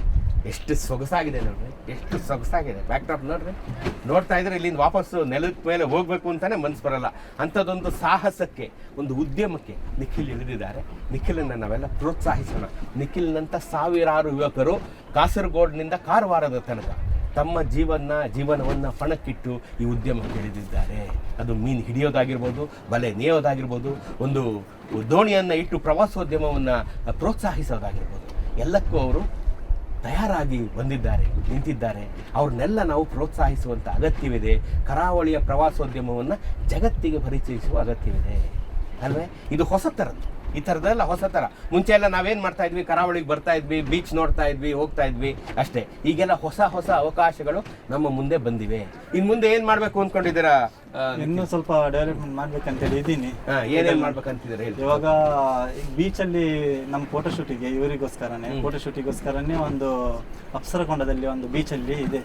ಎಷ್ಟು ಸೊಗಸಾಗಿದೆ ನೋಡ್ರಿ, ಎಷ್ಟು ಸೊಗಸಾಗಿದೆ. ಬ್ಯಾಕ್ ಡ್ರಾಪ್ ನೋಡ್ರಿ. ನೋಡ್ತಾ ಇದ್ರೆ ಇಲ್ಲಿಂದ ವಾಪಸ್ಸು ನೆಲದ ಮೇಲೆ ಹೋಗ್ಬೇಕು ಅಂತಾನೆ ಮನ್ಸು ಬರಲ್ಲ. ಅಂಥದ್ದೊಂದು ಸಾಹಸಕ್ಕೆ, ಒಂದು ಉದ್ಯಮಕ್ಕೆ ನಿಖಿಲ್ ಇಳಿದಿದ್ದಾರೆ. ನಿಖಿಲನ್ನು ನಾವೆಲ್ಲ ಪ್ರೋತ್ಸಾಹಿಸೋಣ. ನಿಖಿಲ್ನಂಥ ಸಾವಿರಾರು ಯುವಕರು ಕಾಸರಗೋಡ್ನಿಂದ ಕಾರವಾರದ ತನಕ ತಮ್ಮ ಜೀವನ ಜೀವನವನ್ನು ಪಣಕ್ಕಿಟ್ಟು ಈ ಉದ್ಯಮಕ್ಕೆ ಇಳಿದಿದ್ದಾರೆ. ಅದು ಮೀನು ಹಿಡಿಯೋದಾಗಿರ್ಬೋದು, ಬಲೆ ನೇಯೋದಾಗಿರ್ಬೋದು, ಒಂದು ದೋಣಿಯನ್ನು ಇಟ್ಟು ಪ್ರವಾಸೋದ್ಯಮವನ್ನು ಪ್ರೋತ್ಸಾಹಿಸೋದಾಗಿರ್ಬೋದು. ಎಲ್ಲಕ್ಕೂ ಅವರು ತಯಾರಾಗಿ ಬಂದಿದ್ದಾರೆ, ನಿಂತಿದ್ದಾರೆ. ಅವ್ರನ್ನೆಲ್ಲ ನಾವು ಪ್ರೋತ್ಸಾಹಿಸುವಂಥ ಅಗತ್ಯವಿದೆ. ಕರಾವಳಿಯ ಪ್ರವಾಸೋದ್ಯಮವನ್ನು ಜಗತ್ತಿಗೆ ಪರಿಚಯಿಸುವ ಅಗತ್ಯವಿದೆ. ಅಲ್ವೇ? ಇದು ಹೊಸ ಥರದ್ದು ಈ ಥರದ್ದೆಲ್ಲ ಹೊಸ ಥರ ಮುಂಚೆ ಎಲ್ಲ ನಾವೇನು ಮಾಡ್ತಾ ಇದ್ವಿ? ಕರಾವಳಿಗೆ ಬರ್ತಾ ಇದ್ವಿ ಬೀಚ್ ನೋಡ್ತಾ ಇದ್ವಿ ಹೋಗ್ತಾ ಇದ್ವಿ. ಅಷ್ಟೇ. ಈಗೆಲ್ಲ ಹೊಸ ಹೊಸ ಅವಕಾಶಗಳು ನಮ್ಮ ಮುಂದೆ ಬಂದಿವೆ. ಇನ್ನು ಮುಂದೆ ಏನು ಮಾಡಬೇಕು ಅಂದ್ಕೊಂಡಿದ್ದೀರಾ ಇನ್ನೂ ಸ್ವಲ್ಪ ಡೆವಲಪ್ಮೆಂಟ್ ಮಾಡ್ಬೇಕಂತೇಳಿ ಇದ್ದೀನಿ. ಏನೇನು ಮಾಡ್ಬೇಕಂತಿದ್ದೀರಾ ಹೇಳಿ. ಇವಾಗ ಬೀಚಲ್ಲಿ ನಮ್ಮ ಫೋಟೋ ಶೂಟಿಗೆ ಇವರಿಗೋಸ್ಕರನೇ ಫೋಟೋ ಶೂಟಿಗೋಸ್ಕರನೇ ಒಂದು ಅಪ್ಸರಕೊಂಡದಲ್ಲಿ ಒಂದು ಬೀಚಲ್ಲಿ ಇದೆ.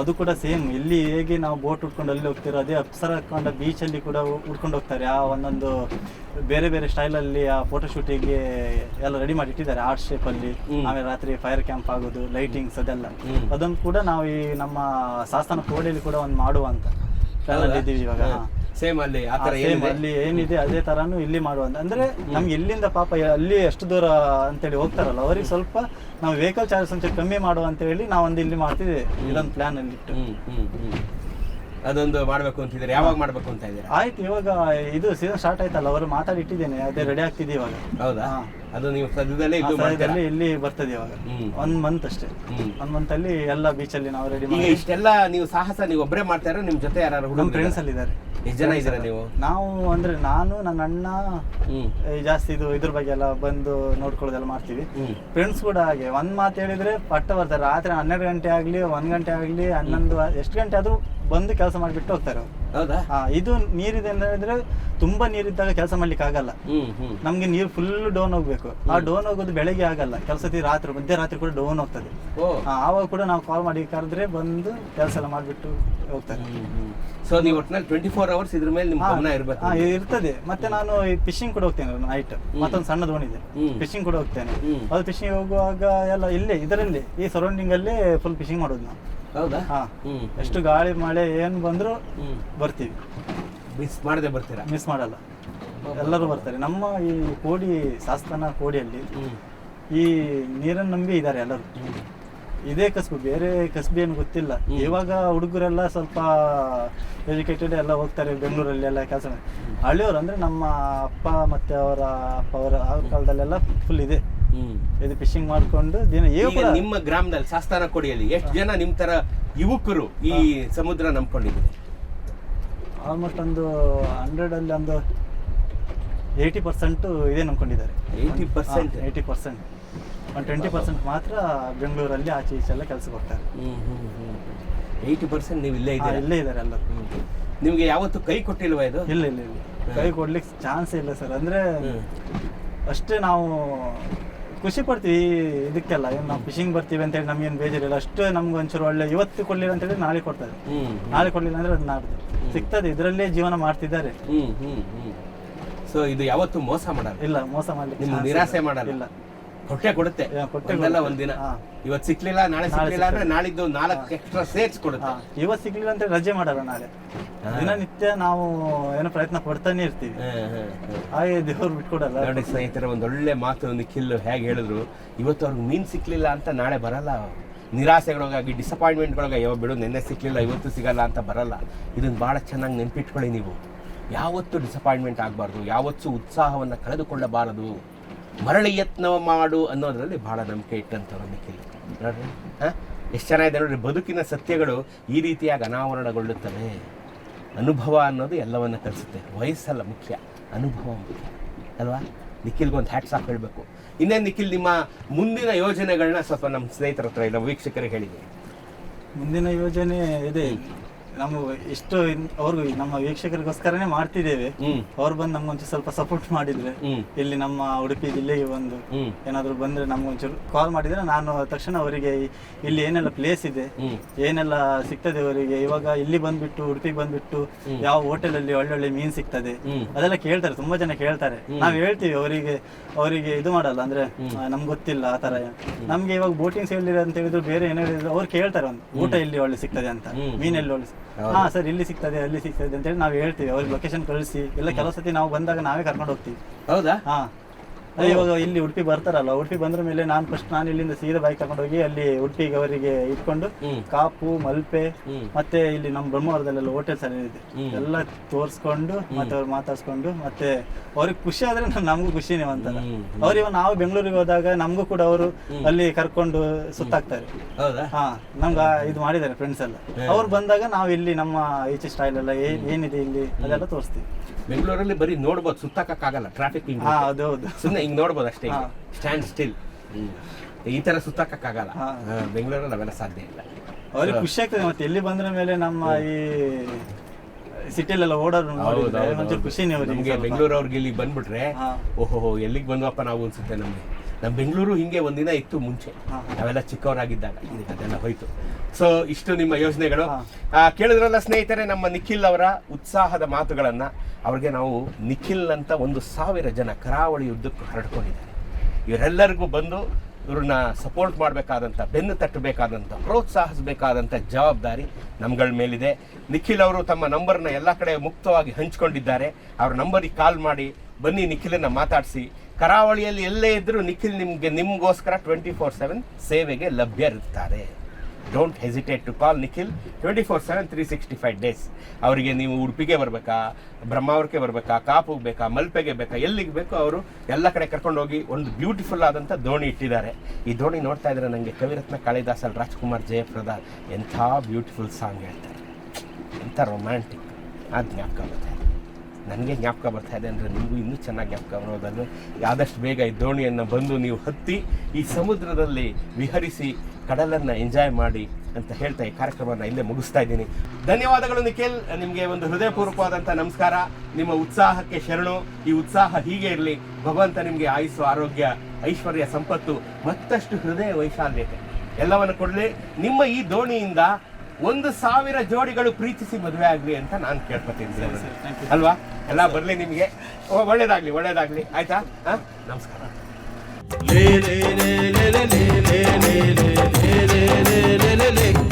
ಅದು ಕೂಡ ಸೇಮ್. ಇಲ್ಲಿ ಹೇಗೆ ನಾವು ಬೋಟ್ ಉಟ್ಕೊಂಡು ಅಲ್ಲಿ ಹೋಗ್ತಿರೋ ಅದೇ ಅಪ್ಸರ ಹಾಕೊಂಡ ಬೀಚಲ್ಲಿ ಕೂಡ ಉಟ್ಕೊಂಡು ಹೋಗ್ತಾರೆ. ಆ ಒಂದೊಂದು ಬೇರೆ ಬೇರೆ ಸ್ಟೈಲಲ್ಲಿ ಆ ಫೋಟೋಶೂಟಿಗೆ ಎಲ್ಲ ರೆಡಿ ಮಾಡಿ ಇಟ್ಟಿದ್ದಾರೆ ಆರ್ಟ್ ಶೇಪ್ ಅಲ್ಲಿ ಆಮೇಲೆ ರಾತ್ರಿ ಫೈರ್ ಕ್ಯಾಂಪ್ ಆಗೋದು ಲೈಟಿಂಗ್ಸ್ ಅದೆಲ್ಲ. ಅದೊಂದು ಕೂಡ ನಾವು ಈ ನಮ್ಮ ಸಾಸ್ತಾನ ಕೋಡೆಯಲ್ಲಿ ಕೂಡ ಒಂದು ಮಾಡುವಂತ ಅಲ್ಲಿ ಇದ್ದೀವಿ ಇವಾಗ. ಸೇಮ್ ಅಲ್ಲಿ ಆ ಆ ಥರ same ಏನಿದೆ? ಅಲ್ಲಿ ಏನಿದೆ ಅದೇ ತರಾನು ಇಲ್ಲಿ ಮಾಡುವಂತ ಅಂದ್ರೆ ನಮ್ಗೆ ಇಲ್ಲಿಂದ ಪಾಪ ಯ- ಅಲ್ಲಿ ಎಷ್ಟು ದೂರ ಅಂತೇಳಿ ಹೋಗ್ತಾರಲ್ಲ ಅವ್ರಿಗೆ ಸ್ವಲ್ಪ ನಾವು ವೆಹಿಕಲ್ ಚಾರ್ಜಸ್ ಒಂಚೂರು ಕಮ್ಮಿ ಮಾಡುವ ಅಂತ ಹೇಳಿ ನಾವೊಂದು ಒಂದು ಇಲ್ಲಿ ಮಾಡ್ತಿದ್ದೇವೆ. ಇದೊಂದು ಪ್ಲಾನ್ ಅಲ್ಲಿ ಇಟ್ಟು ಹ್ಮ್, ಹ್ಮ್, ಹ್ಮ್. ಅದೊಂದು ಮಾಡ್ಬೇಕು ಅಂತಿದ್ದೀರಾ ಯಾವಾಗ ಮಾಡ್ಬೇಕು ಅಂತ ಇದ್ದೀರಾ? ಆಯ್ತು ಇವಾಗ ಇದು ಸೀಸನ್ ಸ್ಟಾರ್ಟ್ ಆಯ್ತಲ್ಲ ಅವರು ಮಾತಾಡಿ ಇಟ್ಟಿದ್ದೇನೆ ಅದೇ ರೆಡಿ ಆಗ್ತಿದೆ ಇವಾಗ. ಹೌದಾ? ಹಾ. ಅದು ನೀವು ಸದ್ಯದಲ್ಲೇ ಇದು ಮಾಡ್ತೀರಾ? ಸಮಯದಲ್ಲಿ ಇಲ್ಲಿ ಬರ್ತದೆ ಇವಾಗ. ಹ್ಮ್. ಒಂದ್ ಮಂತ್ ಅಷ್ಟೇ. ಹ್ಮ್. ಒಂದ್ ಮಂತ್ ಅಲ್ಲಿ ಎಲ್ಲ ಬೀಚ್ ಅಲ್ಲಿ ನಾವು ರೆಡಿ ಈಗ ಮಾಡಿ. ಇಷ್ಟೆಲ್ಲ ನೀವು ಸಾಹಸ ನೀವು ಒಬ್ಬರೇ ಮಾಡ್ತಾರ ನಿಮ್ ಜೊತೆ ಯಾರು ಹುಡುಗ ಫ್ರೆಂಡ್ಸ್ ಅಲ್ಲಿ ಇದ್ದಾರೆ. ಎಷ್ಟು ಜನ ಇದ್ದೀರಾ ನೀವು? ನಾವು ಅಂದ್ರೆ ನಾನು ನನ್ನ ಅಣ್ಣ ಹ್ಮ್. ಈ ಜಾಸ್ತಿ ಇದು ಇದ್ರ ಬಗ್ಗೆ ಎಲ್ಲ ಬಂದು ನೋಡ್ಕೊಳ್ಳೋದೆಲ್ಲ ಮಾಡ್ತೀವಿ. ಹ್ಮ್. ಫ್ರೆಂಡ್ಸ್ ಕೂಡ ಹಾಗೆ. ಒಂದ್ ಮಾತು ಹೇಳಿದ್ರೆ ಪಟ್ಟ ಬರ್ತಾರೆ ರಾತ್ರಿ ಹನ್ನೆರಡು ಗಂಟೆ ಆಗ್ಲಿ ಒಂದ್ ಗಂಟೆ ಆಗ್ಲಿ ಹನ್ನೊಂದು ಎಷ್ಟು ಗಂಟೆ ಆದ್ರೂ ಬಂದು ಕೆಲಸ ಮಾಡಿಬಿಟ್ಟು ಹೋಗ್ತಾರೆ ಅವ್ರು. ಹೌದಾ? ಹಾ ಇದು ನೀರಿದೆ ಅಂತ ಹೇಳಿದ್ರೆ ತುಂಬಾ ನೀರಿದ್ದಾಗ ಕೆಲಸ ಮಾಡ್ಲಿಕ್ಕೆ ಆಗಲ್ಲ. ಹ್ಮ್ ಹ್ಮ್. ನಮ್ಗೆ ನೀರು ಫುಲ್ ಡೌನ್ ಹೋಗ್ಬೇಕು. ಆ ಡೌನ್ ಹೋಗೋದು ಬೆಳಗ್ಗೆ ಆಗಲ್ಲ. ಕೆಲಸತಿ ರಾತ್ರಿ ಮಧ್ಯರಾತ್ರಿ ಕೂಡ ಡೌನ್ ಹೋಗ್ತದೆ. ಓ. ಆವಾಗ ಕೂಡ ನಾವು ಕಾಲ್ ಮಾಡಿ ಕರೆದ್ರೆ ಬಂದು ಕೆಲಸ ಎಲ್ಲ ಮಾಡ್ಬಿಟ್ಟು ಹೋಗ್ತಾರೆ. ಸೊ ನೀವು ಟ್ವೆಂಟಿ ಫೋರ್ ಅವರ್ಸ್ ಇದ್ರ ಮೇಲೆ ನಿಮ್ ಗಮನ ಇರ್ಬೇಕು. ಹಾ, ಇರ್ತದೆ. ಮತ್ತೆ ನಾನು ಫಿಶಿಂಗ್ ಕೂಡ ಹೋಗ್ತೇನೆ ನೈಟ್ ಮತ್ತೊಂದು ಸಣ್ಣ ದೋಣಿ ಇದೆ ಹ್ಮ್. ಫಿಶಿಂಗ್ ಕೂಡ ಹೋಗ್ತೇನೆ. ಹ್ಮ್. ಅದು ಫಿಶಿಂಗ್ ಹೋಗುವಾಗ ಎಲ್ಲ ಇಲ್ಲೇ ಇದರಲ್ಲಿ ಈ ಸರೌಂಡಿಂಗ್ ಅಲ್ಲೇ ಫುಲ್ ಫಿಶಿಂಗ್ ಮಾಡೋದು ನಾವು. ಹೌದಾ? ಹಾ. ಹ್ಮ್ ಎಷ್ಟು ಗಾಳಿ ಮಳೆ ಏನು ಬಂದ್ರು ಹ್ಮ್. ಬರ್ತೀವಿ. ಮಿಸ್ ಮಾಡದೆ ಬರ್ತೀರಾ? ಮಿಸ್ ಮಾಡಲ್ಲ. ಎಲ್ಲರೂ ಬರ್ತಾರೆ. ನಮ್ಮ ಈ ಕೋಡಿ ಶಾಸ್ತ್ರನ ಕೋಡಿಯಲ್ಲಿ ಹ್ಮ್. ಈ ನೀರನ್ನು ನಂಬಿ ಇದ್ದಾರೆ ಎಲ್ಲರೂ. ಇದೇ ಕಸಬು ಬೇರೆ ಕಸಬು ಏನು ಗೊತ್ತಿಲ್ಲ. ಇವಾಗ ಹುಡುಗರೆಲ್ಲ ಸ್ವಲ್ಪ ಎಜುಕೇಟೆಡ್ ಎಲ್ಲ ಹೋಗ್ತಾರೆ ಬೆಂಗಳೂರಲ್ಲಿ ಎಲ್ಲ ಕೆಲಸ ಹಳ್ಳಿಯವರು ಅಂದ್ರೆ ನಮ್ಮ ಅಪ್ಪ ಮತ್ತೆ ಅವರ ಅಪ್ಪ ಅವರ ಆ ಕಾಲದಲ್ಲೆಲ್ಲ ಫುಲ್ ಇದೆ. ಇದು ಫಿಶಿಂಗ್ ಮಾಡ್ಕೊಂಡು ದಿನ ಈಗ ನಿಮ್ಮ ಗ್ರಾಮದಲ್ಲಿ ಶಾಸ್ತಾನ ಕೊಡಿಯಲ್ಲಿ ಎಷ್ಟು ಜನ ನಿಮ್ಮ ತರ ಯುವಕರು ಈ ಸಮುದ್ರ ನಂಬ್ಕೊಂಡಿದ್ದೀರಿ? ಆಲ್ಮೋಸ್ಟ್ ಒಂದು ಹಂಡ್ರೆಡ್ ಅಲ್ಲಿ ಒಂದು ಏಯ್ಟಿ ಪರ್ಸೆಂಟ್ ಇದೇ ನಂಬ್ಕೊಂಡಿದ್ದಾರೆ. 80%? ಏಯ್ಟಿ ಪರ್ಸೆಂಟ್ ಒಂದು ಟ್ವೆಂಟಿ ಪರ್ಸೆಂಟ್ ಮಾತ್ರ ಬೆಂಗಳೂರಲ್ಲಿ ಆಚೆ ಈಚೆ ಎಲ್ಲ ಕೆಲಸ ಕೊಡ್ತಾರೆ ಏಯ್ಟಿ ಪರ್ಸೆಂಟ್ ನೀವು ಇಲ್ಲೇ ಇದ್ದಾರೆ? ಇಲ್ಲೇ ಇದ್ದಾರೆ ಎಲ್ಲರೂ. ನಿಮಗೆ ನಿಮ್ಗೆ ಯಾವತ್ತು ಕೈ ಕೊಟ್ಟಿಲ್ವಾ ಇದು? ಇಲ್ಲ ಇಲ್ಲ ಇಲ್ಲ. ಕೈ ಕೊಡ್ಲಿಕ್ಕೆ ಚಾನ್ಸ್ ಇಲ್ಲ ಸರ್. ಅಂದ್ರೆ ಅಷ್ಟೇ ನಾವು ಖುಷಿ ಪಡ್ತೀವಿ ಇದಕ್ಕೆಲ್ಲ. ಏನು ನಾವು ಫಿಶಿಂಗ್ ಬರ್ತೀವಿ ಅಂತೇಳಿ ನಮ್ಗೇನು ಬೇಜಾರಿಲ್ಲ. ಅಷ್ಟೇ ನಮ್ಗೆ ಒಂಚೂರು ಒಳ್ಳೆ ಇವತ್ತು ಕೊಡ್ಲಿಲ್ಲ ಅಂತೇಳಿ ನಾಳೆ ಕೊಡ್ತಾರೆ. ನಾಳೆ ಕೊಡ್ಲಿಲ್ಲ ಅಂದ್ರೆ ಅದು ನಾಡ್ದು ಸಿಗ್ತದೆ ಇದರಲ್ಲೇ ಜೀವನ ಮಾಡ್ತಿದ್ದಾರೆ. ಸೊ ಇದು ಯಾವತ್ತು ಮೋಸ ಮಾಡಲ್ಲ. ಇಲ್ಲ ಮೋಸ ಮಾಡ್ಲಿಕ್ಕೆ ನಿರಾಸೆ ಮಾಡಲ್ಲ. ಹೊಟ್ಟೆ ಕೊಡುತ್ತೆ. ಒಂದಲ್ಲ ಒಂದಿನ. ಇವತ್ತು ಸಿಕ್ಲಿಲ್ಲ ನಾಳೆ ಸಿಕ್ಲಿಲ್ಲ ಅಂದ್ರೆ ನಾಳಿದ್ದು ನಾಲ್ಕು ಎಕ್ಸ್ಟ್ರಾ ಸೇರ್ಸ್ ಕೊಡುತ್ತೆ. ಇವತ್ತು ಸಿಗ್ಲಿಲ್ಲ ಅಂತ ರಜೆ ಮಾಡಲ್ಲ ನಾಳೆ. ದಿನನಿತ್ಯ ನಾವು ಏನೋ ಪ್ರಯತ್ನ ಪಡ್ತಾನೆ ಇರ್ತೀವಿ. ಹಾಗೆ ದೇವ್ರು ಬಿಟ್ಕೊಡಲ್ಲ. ನೋಡಿ ಸ್ನೇಹಿತರ ಒಳ್ಳೆ ಮಾತು ನಿಖಿಲ್ ಹೇಗೆ ಹೇಳಿದ್ರು. ಇವತ್ತು ಅವ್ರಿಗೆ ಮೀನ್ ಸಿಕ್ಲಿಲ್ಲ ಅಂತ ನಾಳೆ ಬರಲ್ಲ. ನಿರಾಸೆಗಳೊಳಗಾಗಿ ಡಿಸಪಾಯಿಂಟ್ಮೆಂಟ್ಗಳಾಗ ಯಾವ ಬಿಡು ನಿನ್ನೆ ಸಿಕ್ಲಿಲ್ಲ ಇವತ್ತು ಸಿಗಲ್ಲ ಅಂತ ಬರಲ್ಲ. ಇದನ್ನು ಭಾಳ ಚೆನ್ನಾಗಿ ನೆನ್ಪಿಟ್ಕೊಳ್ಳಿ ನೀವು. ಯಾವತ್ತೂ ಡಿಸಪಾಯಿಂಟ್ಮೆಂಟ್ ಆಗಬಾರ್ದು. ಯಾವತ್ತೂ ಉತ್ಸಾಹವನ್ನು ಕಳೆದುಕೊಳ್ಳಬಾರದು. ಮರಳಿ ಯತ್ನ ಮಾಡು ಅನ್ನೋದರಲ್ಲಿ ಭಾಳ ನಂಬಿಕೆ ಇಟ್ಟಂಥವ್ರು ನಿಖಿಲ್ ನೋಡ್ರಿ ಹಾಂ? ಎಷ್ಟು ಚೆನ್ನಾಗಿದೆ ನೋಡ್ರಿ, ಬದುಕಿನ ಸತ್ಯಗಳು ಈ ರೀತಿಯಾಗಿ ಅನಾವರಣಗೊಳ್ಳುತ್ತವೆ. ಅನುಭವ ಅನ್ನೋದು ಎಲ್ಲವನ್ನು ಕಲಿಸುತ್ತೆ ವಯಸ್ಸಲ್ಲ ಮುಖ್ಯ, ಅನುಭವ ಮುಖ್ಯ, ಅಲ್ವಾ? ನಿಖಿಲ್ಗೊಂದು ಹ್ಯಾಟ್ಸ್ ಆಫ್ ಹೇಳಬೇಕು. ಇನ್ನೇನು ನಿಖಿಲ್, ನಿಮ್ಮ ಮುಂದಿನ ಯೋಜನೆಗಳನ್ನ ಸ್ವಲ್ಪ ನಮ್ಮ ಸ್ನೇಹಿತರ ಹತ್ರ ಇಲ್ಲ, ವೀಕ್ಷಕರಿಗೆ ಹೇಳಿದ್ದೀನಿ ಮುಂದಿನ ಯೋಜನೆ ಇದೆ. ನಮ್ಮ ಇಷ್ಟು ಅವ್ರಿಗೂ ನಮ್ಮ ವೀಕ್ಷಕರಿಗೋಸ್ಕರನೇ ಮಾಡ್ತಿದ್ದೇವೆ. ಅವ್ರು ಬಂದು ನಮ್ಗೊಂಚೂರು ಸ್ವಲ್ಪ ಸಪೋರ್ಟ್ ಮಾಡಿದ್ರೆ. ಇಲ್ಲಿ ನಮ್ಮ ಉಡುಪಿ ಜಿಲ್ಲೆಗೆ ಬಂದು ಏನಾದ್ರು ಬಂದ್ರೆ ನಮ್ಗೊಂಚೂರು ಕಾಲ್ ಮಾಡಿದ್ರೆ ನಾನು ತಕ್ಷಣ ಅವರಿಗೆ ಇಲ್ಲಿ ಏನೆಲ್ಲ ಪ್ಲೇಸ್ ಇದೆ ಏನೆಲ್ಲ ಸಿಗ್ತದೆ ಅವರಿಗೆ? ಇವಾಗ ಇಲ್ಲಿ ಬಂದ್ಬಿಟ್ಟು ಉಡುಪಿಗೆ ಬಂದ್ಬಿಟ್ಟು ಯಾವ ಹೋಟೆಲ್ ಅಲ್ಲಿ ಒಳ್ಳೊಳ್ಳೆ ಮೀನ್ ಸಿಗ್ತದೆ? ಅದೆಲ್ಲ ಕೇಳ್ತಾರೆ ತುಂಬಾ ಜನ ಕೇಳ್ತಾರೆ. ನಾವ್ ಹೇಳ್ತೀವಿ ಅವರಿಗೆ ಅವರಿಗೆ ಇದು ಮಾಡಲ್ಲ ಅಂದ್ರೆ ನಮ್ಗೆ ಗೊತ್ತಿಲ್ಲ ಆ ತರ ನಮ್ಗೆ ಇವಾಗ ಬೋಟಿಂಗ್ಸ್ ಹೇಳಿದ್ರೆ ಅಂತ ಹೇಳಿದ್ರು ಬೇರೆ ಏನೋ ಹೇಳಿದ್ರು ಅವ್ರು ಕೇಳ್ತಾರೆ ಒಂದು ಊಟ ಇಲ್ಲಿ ಒಳ್ಳೆ ಸಿಗ್ತದೆ ಅಂತ. ಮೀನ್ ಎಲ್ಲಿ ಒಳ್ಳೆ ಹಾ ಸರ್ ಇಲ್ಲಿ ಸಿಗ್ತದೆ ಅಲ್ಲಿ ಸಿಗ್ತದೆ ಅಂತ ಹೇಳಿ ನಾವು ಹೇಳ್ತೀವಿ. ಅವ್ರಿಗೆ ಲೊಕೇಶನ್ ಕಳಿಸಿ. ಎಲ್ಲ ಕೆಲವು ಸತಿ ನಾವು ಬಂದಾಗ ನಾವೇ ಕರ್ಕೊಂಡು ಹೋಗ್ತೀವಿ. ಹೌದಾ? ಹಾ. ಇವಾಗ ಇಲ್ಲಿ ಉಡುಪಿ ಬರ್ತಾರಲ್ಲ ಉಡುಪಿ ಬಂದ್ರ ಮೇಲೆ ನಾನು ಫಸ್ಟ್ ನಾನು ಇಲ್ಲಿಂದ ಸೀದಾ ಬೈಕ್ ತಗೊಂಡು ಹೋಗಿ ಅಲ್ಲಿ ಉಡುಪಿಗೆ ಅವರಿಗೆ ಇಟ್ಕೊಂಡು ಕಾಪು ಮಲ್ಪೆ ಮತ್ತೆ ಇಲ್ಲಿ ನಮ್ಮ ಬ್ರಹ್ಮವರದಲ್ಲೆಲ್ಲ ಹೋಟೆಲ್ಸ್ ಅಲ್ಲಿ ಇದೆ. ಎಲ್ಲ ತೋರಿಸ್ಕೊಂಡು ಮತ್ತೆ ಅವ್ರು ಮಾತಾಡ್ಸ್ಕೊಂಡು ಮತ್ತೆ ಅವ್ರಿಗೆ ಖುಷಿ ಆದ್ರೆ ನಮ್ಗೂ ಖುಷಿ ಖುಷಿನೇ ಅಂತಾರ ಅವ್ರು ಇವಾಗ ನಾವು ಬೆಂಗಳೂರಿಗೆ ಹೋದಾಗ ನಮಗೂ ಕೂಡ ಅವರು ಅಲ್ಲಿ ಕರ್ಕೊಂಡು ಸುತ್ತಾಕ್ತಾರೆ. ಹೌದಾ? ಹಾ ನಮ್ಗೆ ಇದು ಮಾಡಿದ್ದಾರೆ ಫ್ರೆಂಡ್ಸ್ ಎಲ್ಲ. ಅವ್ರು ಬಂದಾಗ ನಾವು ಇಲ್ಲಿ ನಮ್ಮ ಈಚೆ ಸ್ಟೈಲ್ ಎಲ್ಲ ಏನ್ ಏನಿದೆ ಇಲ್ಲಿ ಅದೆಲ್ಲ ತೋರಿಸ್ತೀವಿ. ಬೆಂಗಳೂರಲ್ಲಿ ಬರೀ ನೋಡ್ಬೋದು ಸುತ್ತಾಕಕ್ಕಾಗಲ್ಲ ಟ್ರಾಫಿಕ್ ಹಾ ಅದು ಹೌದು ಸುಮ್ಮನೆ ಹಿಂಗ್ ನೋಡ್ಬೋದು ಅಷ್ಟೇ ಸ್ಟ್ಯಾಂಡ್ ಸ್ಟಿಲ್ ಈ ತರ ಸುತ್ತಕ್ಕಾಗಲ್ಲ ಹಾ. ಬೆಂಗಳೂರಲ್ಲಿ ಅವೆಲ್ಲ ಸಾಧ್ಯ ಇಲ್ಲ. ಅವ್ರಿಗೆ ಖುಷಿ ಆಗ್ತದೆ. ಮತ್ತೆ ಎಲ್ಲಿ ಬಂದ್ರ ಮೇಲೆ ನಮ್ಮ ಈ ಸಿಟಿಲೆಲ್ಲ ಓಡೋರು ಖುಷಿ ಒಂಚೂರು ಖುಷಿನೇ ಅವ್ರಿಗೆ ಬೆಂಗಳೂರು ಅವ್ರಿಗೆ ಇಲ್ಲಿ ಬಂದ್ಬಿಟ್ರೆ. ಓಹೋ ಎಲ್ಲಿಗೆ ಬಂದ್ವಪ್ಪ ನಾವು ಅನ್ಸುತ್ತೆ ನಮ್ಗೆ. ನಮ್ಮ ಬೆಂಗಳೂರು ಹಿಂಗೆ ಒಂದಿನ ಇತ್ತು ಮುಂಚೆ. ನಾವೆಲ್ಲ ಚಿಕ್ಕವರಾಗಿದ್ದಾಗ. ಅದೆಲ್ಲ ಹೋಯ್ತು. ಸೊ ಇಷ್ಟು ನಿಮ್ಮ ಯೋಜನೆಗಳು. ಕೇಳಿದ್ರಲ್ಲ ಸ್ನೇಹಿತರೆ ನಮ್ಮ ನಿಖಿಲ್ ಅವರ ಉತ್ಸಾಹದ ಮಾತುಗಳನ್ನು. ಅವ್ರಿಗೆ ನಾವು ನಿಖಿಲ್ ಅಂತ ಒಂದು ಸಾವಿರ ಜನ ಕರಾವಳಿ ಉದ್ದಕ್ಕೂ ಹರಡ್ಕೊಂಡಿದ್ದಾರೆ. ಇವರೆಲ್ಲರಿಗೂ ಬಂದು ಇವ್ರನ್ನ ಸಪೋರ್ಟ್ ಮಾಡಬೇಕಾದಂಥ ಬೆನ್ನು ತಟ್ಟಬೇಕಾದಂಥ ಪ್ರೋತ್ಸಾಹಿಸಬೇಕಾದಂಥ ಜವಾಬ್ದಾರಿ ನಮ್ಗಳ ಮೇಲಿದೆ. ನಿಖಿಲ್ ಅವರು ತಮ್ಮ ನಂಬರ್ನ ಎಲ್ಲ ಕಡೆ ಮುಕ್ತವಾಗಿ ಹಂಚಿಕೊಂಡಿದ್ದಾರೆ. ಅವ್ರ ನಂಬರಿಗೆ ಕಾಲ್ ಮಾಡಿ ಬನ್ನಿ ನಿಖಿಲನ್ನು ಮಾತಾಡಿಸಿ. ಕರಾವಳಿಯಲ್ಲಿ ಎಲ್ಲೇ ಇದ್ದರೂ ನಿಖಿಲ್ ನಿಮಗೆ ನಿಮಗೋಸ್ಕರ ಟ್ವೆಂಟಿ ಫೋರ್ ಸೆವೆನ್ ಸೇವೆಗೆ ಲಭ್ಯರಿರ್ತಾರೆ don't hesitate to call Nikhil twenty four seven three sixty five days ಅವರಿಗೆ ನೀವು ಉಡುಪಿಗೆ ಬರಬೇಕಾ, ಬ್ರಹ್ಮಾವರಕ್ಕೆ ಬರಬೇಕಾ, ಕಾಪುಗೆ ಬೇಕಾ, ಮಲ್ಪೆಗೆ ಬೇಕಾ, ಎಲ್ಲಿಗೆ ಬೇಕೋ ಅವರು ಎಲ್ಲ ಕಡೆ ಕರ್ಕೊಂಡು ಹೋಗಿ ಒಂದು ಬ್ಯೂಟಿಫುಲ್ ಆದಂಥ ದೋಣಿ ಇಟ್ಟಿದ್ದಾರೆ. ಈ ದೋಣಿ ನೋಡ್ತಾ ಇದ್ರೆ ನನಗೆ ಕವಿರತ್ನ ಕಾಳಿದಾಸಲ್ ರಾಜ್ಕುಮಾರ್ ಜಯಪ್ರದ ಎಂಥ ಬ್ಯೂಟಿಫುಲ್ ಸಾಂಗ್ ಹೇಳ್ತಾರೆ. ಎಂಥ ರೊಮ್ಯಾಂಟಿಕ್ ಆ ಜ್ಞಾಪಕ ಇದೆ ನನಗೆ ಜ್ಞಾಪಕ ಬರ್ತಾ ಇದೆ ಅಂದರೆ ನಿಮಗೂ ಇನ್ನೂ ಚೆನ್ನಾಗಿ ಜ್ಞಾಪಕ ಬರೋದನ್ನು ಆದಷ್ಟು ಬೇಗ ಈ ದೋಣಿಯನ್ನು ಬಂದು ನೀವು ಹತ್ತಿ ಈ ಸಮುದ್ರದಲ್ಲಿ ವಿಹರಿಸಿ ಕಡಲನ್ನು ಎಂಜಾಯ್ ಮಾಡಿ ಅಂತ ಹೇಳ್ತಾ ಈ ಕಾರ್ಯಕ್ರಮವನ್ನು ಇಲ್ಲೇ ಮುಗಿಸ್ತಾ ಇದ್ದೀನಿ. ಧನ್ಯವಾದಗಳು ನಿಖಿಲ್. ನಿಮಗೆ ಒಂದು ಹೃದಯಪೂರ್ವಕವಾದಂಥ ನಮಸ್ಕಾರ. ನಿಮ್ಮ ಉತ್ಸಾಹಕ್ಕೆ ಶರಣು. ಈ ಉತ್ಸಾಹ ಹೀಗೆ ಇರಲಿ. ಭಗವಂತ ನಿಮಗೆ ಆಯುಸ್ಸು, ಆರೋಗ್ಯ, ಐಶ್ವರ್ಯ, ಸಂಪತ್ತು, ಮತ್ತಷ್ಟು ಹೃದಯ ವೈಶಾಲ್ಯತೆ ಎಲ್ಲವನ್ನು ಕೊಡಲಿ. ನಿಮ್ಮ ಈ ದೋಣಿಯಿಂದ ಒಂದು ಸಾವಿರ ಜೋಡಿಗಳು ಪ್ರೀತಿಸಿ ಮದುವೆ ಆಗಲಿ ಅಂತ ನಾನು ಕೇಳ್ಕೊತೀನಿ ಸರ್ ಅಲ್ವಾ ಎಲ್ಲ ಬರಲಿ ನಿಮಗೆ ಒಳ್ಳೇದಾಗ್ಲಿ ಒಳ್ಳೇದಾಗ್ಲಿ ಆಯ್ತಾ ಹಾಂ ನಮಸ್ಕಾರ ಲೇ ಲೇ ಲೇ ಲೇ ಲೇ ಲೇ ಲೇ ಲೇ ಲೇ ಲೇ ಲೇ ಲೇ ಲೇ ಲೇ